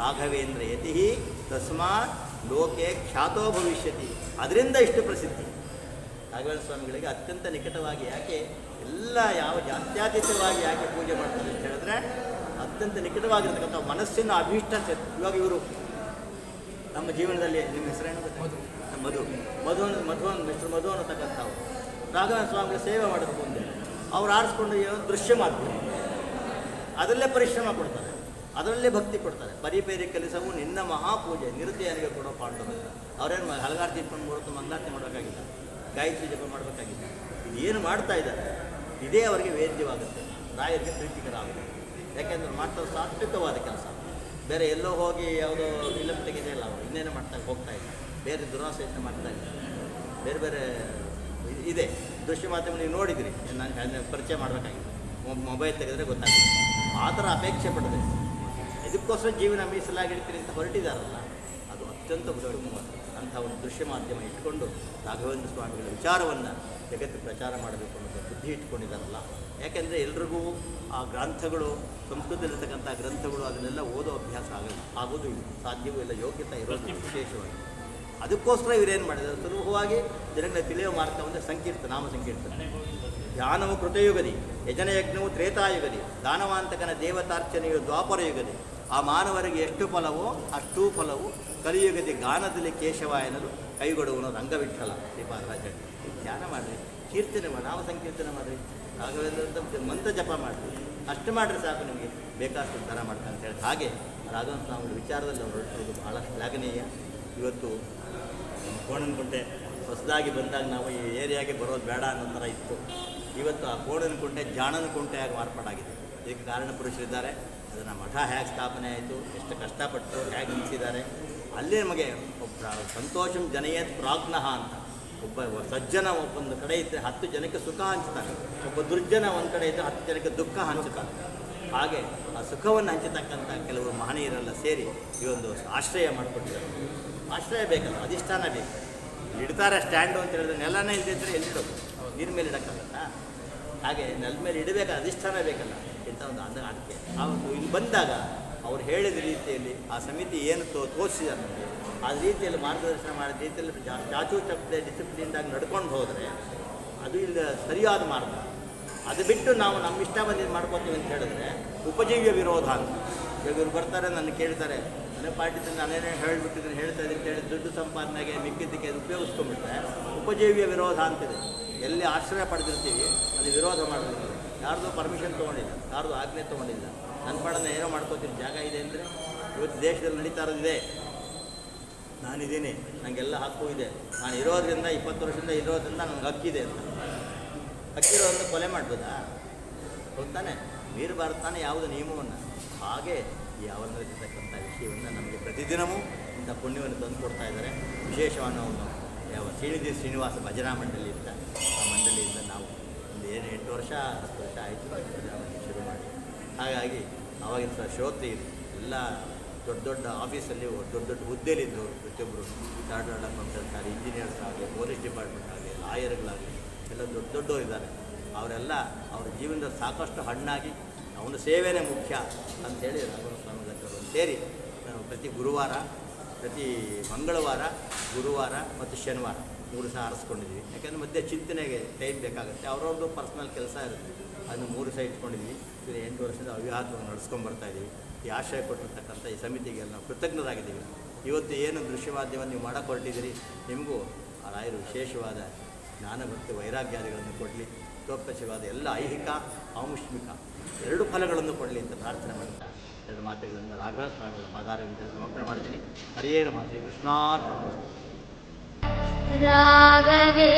ರಾಘವೇಂದ್ರ ಯತಿ ತಸ್ಮಾತ್ ಲೋಕೆ ಖ್ಯಾತೋ ಭವಿಷ್ಯತಿ. ಅದರಿಂದ ಇಷ್ಟು ಪ್ರಸಿದ್ಧಿ. ರಾಘವೇಂದ್ರ ಸ್ವಾಮಿಗಳಿಗೆ ಅತ್ಯಂತ ನಿಕಟವಾಗಿ ಯಾಕೆ ಎಲ್ಲ ಯಾವ ಜಾತ್ಯಾತೀತವಾಗಿ ಯಾಕೆ ಪೂಜೆ ಮಾಡ್ತಾರೆ ಅಂತ ಹೇಳಿದ್ರೆ ಅತ್ಯಂತ ನಿಕಟವಾಗಿರ್ತಕ್ಕಂಥ ಮನಸ್ಸಿನ ಅಭೀಷ್ಟ ಇವಾಗ ಇವರು ನಮ್ಮ ಜೀವನದಲ್ಲಿ ನಿಮ್ಮ ಹೆಸರೇನು? ಮಧು. ಮಧು. ಮಧುವನ್ ಅಂತ- ಮಧು ಅನ್ನೋದು ಮಿಸ್ಟರ್ ಮಧು ಅನ್ನತಕ್ಕಂಥವ್ರು. ರಾಘವೇಂದ್ರ ಸ್ವಾಮಿಗಳ ಸೇವೆ ಮಾಡೋದು ಮುಂದೆ. ಅವ್ರು ಆರಿಸ್ಕೊಂಡು ದೃಶ್ಯ ಮಾಡ್ತಾರೆ. ಅದರಲ್ಲೇ ಪರಿಶ್ರಮ ಕೊಡ್ತಾರೆ. ಅದರಲ್ಲೇ ಭಕ್ತಿ ಕೊಡ್ತಾರೆ. ಪರಿಪೇರಿ ಕೆಲಸವು ನಿನ್ನ ಮಹಾಪೂಜೆ ನಿರುತೆಯನಿಗೆ ಕೊಡೋ ಪಾಠ ಅವರೇನು ಹಲಗಾರ್ತಿ ಇಟ್ಕೊಂಡು ಮೂವತ್ತು ಮಂಗಳಾರತಿ ಮಾಡಬೇಕಾಗಿಲ್ಲ. ಗಾಯತ್ರಿ ಜಪ ಮಾಡಬೇಕಾಗಿಲ್ಲ. ಏನು ಮಾಡ್ತಾ ಇದ್ದಾರೆ? ಇದೇ ಅವರಿಗೆ ವೇದ್ಯವಾಗುತ್ತೆ. ರಾಯರಿಗೆ ಪ್ರೀತಿಕರ ಆಗುತ್ತೆ ಯಾಕೆಂದ್ರೆ ಮಾಡ್ತಾ ಸಾತ್ವಿಕವಾದ ಕೆಲಸ. ಬೇರೆ ಎಲ್ಲೋ ಹೋಗಿ ಯಾವುದೋ ಫಿಲಮ್ ತೆಗೆದಿಲ್ಲ ಅವರು. ಇನ್ನೇನು ಮಾಡ್ತಾ ಹೋಗ್ತಾ ಇಲ್ಲ ಬೇರೆ ದುರಾಸೆಯನ್ನು ಮಾಡ್ತಾ ಇಲ್ಲ ಬೇರೆ ಬೇರೆ ಇದೆ. ದೃಶ್ಯ ಮಾಧ್ಯಮ ನೀವು ನೋಡಿದಿರಿ. ನಾನು ಪರಿಚಯ ಮಾಡಬೇಕಾಗಿತ್ತು ಮೊಬೈಲ್ ತೆಗೆದ್ರೆ ಗೊತ್ತಾಗುತ್ತೆ. ಆ ಥರ ಅಪೇಕ್ಷೆ ಪಡದೆ. ಇದಕ್ಕೋಸ್ಕರ ಜೀವನ ಮೀಸಲಾಗಿಡ್ತೀನಿ ಅಂತ ಹೊರಟಿದಾರಲ್ಲ ಅದು ಅತ್ಯಂತ ಉತ್ತಮವಾದ ಅಂಥ ಒಂದು ದೃಶ್ಯ ಮಾಧ್ಯಮ ಇಟ್ಕೊಂಡು ರಾಘವೇಂದ್ರ ಸ್ವಾಮಿಗಳ ವಿಚಾರವನ್ನು ಜಗತ್ತು ಪ್ರಚಾರ ಮಾಡಬೇಕು ಅನ್ನೋದು ಬುದ್ಧಿ ಇಟ್ಕೊಂಡಿದ್ದಾರಲ್ಲ ಯಾಕೆಂದರೆ ಎಲ್ರಿಗೂ ಆ ಗ್ರಂಥಗಳು ಸಂಸ್ಕೃತದಲ್ಲಿರ್ತಕ್ಕಂಥ ಗ್ರಂಥಗಳು ಅದನ್ನೆಲ್ಲ ಓದೋ ಅಭ್ಯಾಸ ಆಗಲ್ಲ. ಆಗೋದು ಇಲ್ಲ. ಸಾಧ್ಯವೂ ಇಲ್ಲ. ಯೋಗ್ಯತೆ ಇರೋದು ವಿಶೇಷವಾಗಿ. ಅದಕ್ಕೋಸ್ಕರ ಇವರೇನು ಮಾಡಿದ್ರು? ಸುಲಭವಾಗಿ ಜನಗಳ ತಿಳಿಯೋ ಮಾರ್ಗ ಅಂದರೆ ಸಂಕೀರ್ತ ನಾಮ ಸಂಕೀರ್ತನೆ ಧ್ಯಾನವು ಕೃತಯುಗದಿ ಯಜನಯಜ್ಞವು ತ್ರೇತಾಯುಗದಿ ದಾನವಾಂತಕನ ದೇವತಾರ್ಚನೆಯು ದ್ವಾಪರ ಯುಗದಿ ಆ ಮಾನವರಿಗೆ ಎಷ್ಟು ಫಲವೋ ಅಷ್ಟೂ ಫಲವು ಕಲಿಯುಗದಿ ಗಾನದಲ್ಲಿ ಕೇಶವ ಎನ್ನಲು ಕೈಗೊಡುವನು ರಂಗವಿಠಲ ಶ್ರೀಪಾದರಾಜ ಧ್ಯಾನ ಮಾಡಿರಿ, ಕೀರ್ತನೆ ಮಾಡಿ ನಾವು ಸಂಕೀರ್ತನೆ ಮಾಡಿರಿ, ರಾಘವೇಂದ್ರ ಮಂತ್ರ ಜಪ ಮಾಡಿರಿ. ಅಷ್ಟು ಮಾಡಿರಿ ಸಾಕು ನಿಮಗೆ, ಬೇಕಾದಷ್ಟು ಉದ್ಧಾರ ಮಾಡ್ತಾರೆ ಅಂತ ಹೇಳಿ ಹಾಗೆ ರಾಘವೇಂದ್ರ ಸ್ವಾಮಿಗಳ ವಿಚಾರದಲ್ಲಿ ಅವರು ಹೊರಟಿರೋದು ಬಹಳ ಶ್ಲಾಘನೀಯ. ಇವತ್ತು ಕೋಣನಕುಂಟೆ ಹೊಸದಾಗಿ ಬಂದಾಗ ನಾವು ಈ ಏರಿಯಾಗೆ ಬರೋದು ಬೇಡ ಅನ್ನೋ ಥರ ಇತ್ತು. ಇವತ್ತು ಆ ಕೋಣನಕುಂಟೆ, ಜಾಣನಕುಂಟೆಯಾಗಿ ಮಾರ್ಪಾಡಾಗಿದೆ. ಇದಕ್ಕೆ ಕಾರಣ ಪುರುಷರಿದ್ದಾರೆ. ಅದನ್ನು ಮಠ ಹೇಗೆ ಸ್ಥಾಪನೆ ಆಯಿತು, ಎಷ್ಟು ಕಷ್ಟಪಟ್ಟು ಹೇಗೆ ನಿಲ್ಲಿಸಿದ್ದಾರೆ ಅಲ್ಲಿ ನಮಗೆ ಒಬ್ಬ ಸಂತೋಷಂ ಜನಯೇತ್ ಪ್ರಾಜ್ಞಃ ಅಂತ. ಒಬ್ಬ ಸಜ್ಜನ ಒಂದು ಕಡೆ ಇದ್ದರೆ ಹತ್ತು ಜನಕ್ಕೆ ಸುಖ ಹಂಚ್ತಾನೆ. ಒಬ್ಬ ದುರ್ಜನ ಒಂದು ಕಡೆ ಇದ್ದರೆ ಹತ್ತು ಜನಕ್ಕೆ ದುಃಖ ಹಂಚುತ್ತಾನೆ ಹಾಗೆ ಆ ಸುಖವನ್ನು ಹಂಚತಕ್ಕಂಥ ಕೆಲವರು ಮಹನೀಯರೆಲ್ಲ ಸೇರಿ ಈ ಒಂದು ಆಶ್ರಯ ಮಾಡಿಕೊಟ್ಟಿದ್ದಾರೆ. ಆಶ್ರಯ ಬೇಕಲ್ಲ, ಅಧಿಷ್ಠಾನ ಬೇಕು. ಇಡ್ತಾರೆ ಸ್ಟ್ಯಾಂಡು ಅಂತ ಹೇಳಿದ್ರೆ ನೆಲನೇ ಇಲ್ಲದಿದ್ದರೆ ಎಲ್ಲಿಡೋದು? ನೀರು ಮೇಲೆ ಇಡೋಕ್ಕಾಗತ್ತಾ? ಹಾಗೆ ನೆಲ ಮೇಲೆ ಇಡಬೇಕಾದ ಅಧಿಷ್ಠಾನ ಬೇಕಲ್ಲ. ಇಂಥ ಒಂದು ಅಂದ ಅದಕ್ಕೆ ಆ ಇಲ್ಲಿ ಬಂದಾಗ ಅವ್ರು ಹೇಳಿದ ರೀತಿಯಲ್ಲಿ ಆ ಸಮಿತಿ ಏನು ತೋ, ತೋರಿಸಿದ ನಮಗೆ. ಆ ರೀತಿಯಲ್ಲಿ ಮಾರ್ಗದರ್ಶನ ಮಾಡಿದ ರೀತಿಯಲ್ಲಿ ಜಾ- ಚಾಚು ತಪ್ಪದೆ ಡಿಸಿಪ್ಲಿನ್ದಾಗಿ ನಡ್ಕೊಂಡು ಹೋದರೆ ಅದು ಇಲ್ಲ ಸರಿಯಾದ ಮಾರ್ಗ. ಅದು ಬಿಟ್ಟು ನಾವು ನಮ್ಮ ಇಷ್ಟ ಬಂದಿದ್ದು ಮಾಡ್ಕೋತೀವಿ ಅಂತ ಹೇಳಿದ್ರೆ ಉಪಜೀವ್ಯ ವಿರೋಧ ಅಂತ. ಇವಾಗ ಇವ್ರು ಬರ್ತಾರೆ ನನ್ನ ಕೇಳ್ತಾರೆ. ನನ್ನ ಪಾರ್ಟಿ ನಾನೇನೇ ಹೇಳಿಬಿಟ್ಟಿದ್ದೀನಿ ಹೇಳ್ತಾ ಇದ್ದೀನಿ ಹೇಳಿ ದುಡ್ಡು ಸಂಪಾದನೆಗೆ ಮಿಕ್ಕಿದ್ದಕ್ಕೆ ಅದು ಉಪಯೋಗಿಸ್ಕೊಂಡ್ಬಿಟ್ರೆ ಉಪಜೀವ್ಯ ವಿರೋಧ ಅಂತಿದೆ. ಎಲ್ಲಿ ಆಶ್ರಯ ಪಡೆದಿರ್ತೀವಿ, ಅದು ವಿರೋಧ ಮಾಡಬೇಕು ಯಾರ್ದು ಪರ್ಮಿಷನ್ ತೊಗೊಂಡಿಲ್ಲ, ಯಾರ್ದು ಆಜ್ಞೆ ತೊಗೊಂಡಿಲ್ಲ. ನನ್ನ ಪಾಡನ್ನ ಏನೋ ಮಾಡ್ಕೋತೀನಿ, ಜಾಗ ಇದೆ ಅಂದರೆ ಇವತ್ತು ದೇಶದಲ್ಲಿ ನಡೀತಾ ಇರೋದಿದೆ. ನಾನಿದ್ದೀನಿ ನನಗೆಲ್ಲ ಹಕ್ಕು ಇದೆ. ನಾನು ಇರೋದ್ರಿಂದ, ಇಪ್ಪತ್ತು ವರ್ಷದಿಂದ ಇರೋದ್ರಿಂದ ನನಗೆ ಹಕ್ಕಿದೆ ಅಂತ. ಹಕ್ಕಿರೋದನ್ನು ಕೊಲೆ ಮಾಡ್ಬೋದಾ? ಗೊತ್ತಾನೆ. ಮೀರಬಾರ್ದು ತಾನೆ ಯಾವುದು ನಿಯಮವನ್ನು. ಹಾಗೆ ಈ ಅವನಲ್ಲಿರ್ತಕ್ಕಂಥ ವಿಷಯವನ್ನು ನಮಗೆ ಪ್ರತಿದಿನವೂ ಇಂಥ ಪುಣ್ಯವನ್ನು ತಂದು ಕೊಡ್ತಾ ಇದ್ದಾರೆ. ವಿಶೇಷವನ್ನು ಯಾವ ಶ್ರೀನಿಧಿ ಶ್ರೀನಿವಾಸ ಭಜನಾ ಮಂಡಳಿ ಅಂತ ಆ ಮಂಡಳಿಯಿಂದ ನಾವು ಏನು ಎಂಟು ವರ್ಷ, ಹತ್ತು ವರ್ಷ ಆಯಿತು ಶುರು ಮಾಡಿ. ಹಾಗಾಗಿ ಅವಾಗಿನ ಸಹ ಶ್ರೋತ್ರಿ ಎಲ್ಲ ದೊಡ್ಡ ದೊಡ್ಡ ಆಫೀಸಲ್ಲಿ ದೊಡ್ಡ ದೊಡ್ಡ ಹುದ್ದೆಲಿದ್ದವರು ಪ್ರತಿಯೊಬ್ಬರು ಚಾರ್ಟರ್ಡ್ ಅಕೌಂಟೆಂಟ್ ಆಗಲಿ, ಇಂಜಿನಿಯರ್ಸ್ ಆಗಲಿ, ಪೊಲೀಸ್ ಡಿಪಾರ್ಟ್ಮೆಂಟ್ ಆಗಲಿ, ಲಾಯರ್ಗಳಾಗಲಿ, ಎಲ್ಲ ದೊಡ್ಡ ದೊಡ್ಡವರು ಇದ್ದಾರೆ. ಅವರೆಲ್ಲ ಅವ್ರ ಜೀವನದ ಸಾಕಷ್ಟು ಹಣ್ಣಾಗಿ ಅವನ ಸೇವೆನೇ ಮುಖ್ಯ ಅಂಥೇಳಿ ರಾಘವ ಸ್ವಾಮಿ ದತ್ತರು ಸೇರಿ ಪ್ರತಿ ಗುರುವಾರ, ಪ್ರತಿ ಮಂಗಳವಾರ, ಗುರುವಾರ ಮತ್ತು ಶನಿವಾರ. ಮೂರು ಸಹ ಆರಿಸ್ಕೊಂಡಿದ್ವಿ. ಯಾಕೆಂದರೆ ಮಧ್ಯೆ ಚಿಂತನೆಗೆ ಟೈಮ್ ಬೇಕಾಗುತ್ತೆ. ಅವ್ರವ್ರದ್ದು ಪರ್ಸ್ನಲ್ ಕೆಲಸ ಇರುತ್ತೆ. ಅದನ್ನು ಮೂರು ಸಹ ಇಟ್ಕೊಂಡಿದ್ವಿ. ಇದು ಎಂಟು ವರ್ಷದ ಅವ್ಯಾಹತವನ್ನು ನಡೆಸ್ಕೊಂಡು ಬರ್ತಾ ಇದ್ದೀವಿ ಈ ಆಶ್ರಯ ಕೊಟ್ಟಿರ್ತಕ್ಕಂಥ ಈ ಸಮಿತಿಗೆ ನಾವು ಕೃತಜ್ಞರಾಗಿದ್ದೀವಿ. ಇವತ್ತು ಏನು ದೃಶ್ಯವಾದ್ಯವನ್ನು ನೀವು ಮಾಡಕ್ಕೆ ಹೊರಟಿದ್ದೀರಿ ನಿಮಗೂ ಆ ರಾಯರು ವಿಶೇಷವಾದ ಜ್ಞಾನ ಮತ್ತು ವೈರಾಗ್ಯಾದಿಗಳನ್ನು ಕೊಡಲಿ. ತೋರ್ಪಶವಾದ ಎಲ್ಲ ಐಹಿಕ, ಆಮುಷ್ಮಿಕ ಎರಡು ಫಲಗಳನ್ನು ಕೊಡಲಿ ಅಂತ ಪ್ರಾರ್ಥನೆ ಮಾಡ್ತಾ ಎರಡು ಮಾತುಗಳನ್ನು ರಾಘವ ಸ್ವಾಮಿಗಳ ಪಾದಾರವಿಂದ ಸಮರ್ಪಣೆ ಮಾಡ್ತೀನಿ. ಹರಿಯೇನ ಮಾತೆ ಕೃಷ್ಣಾರ್ಪಣ. गरे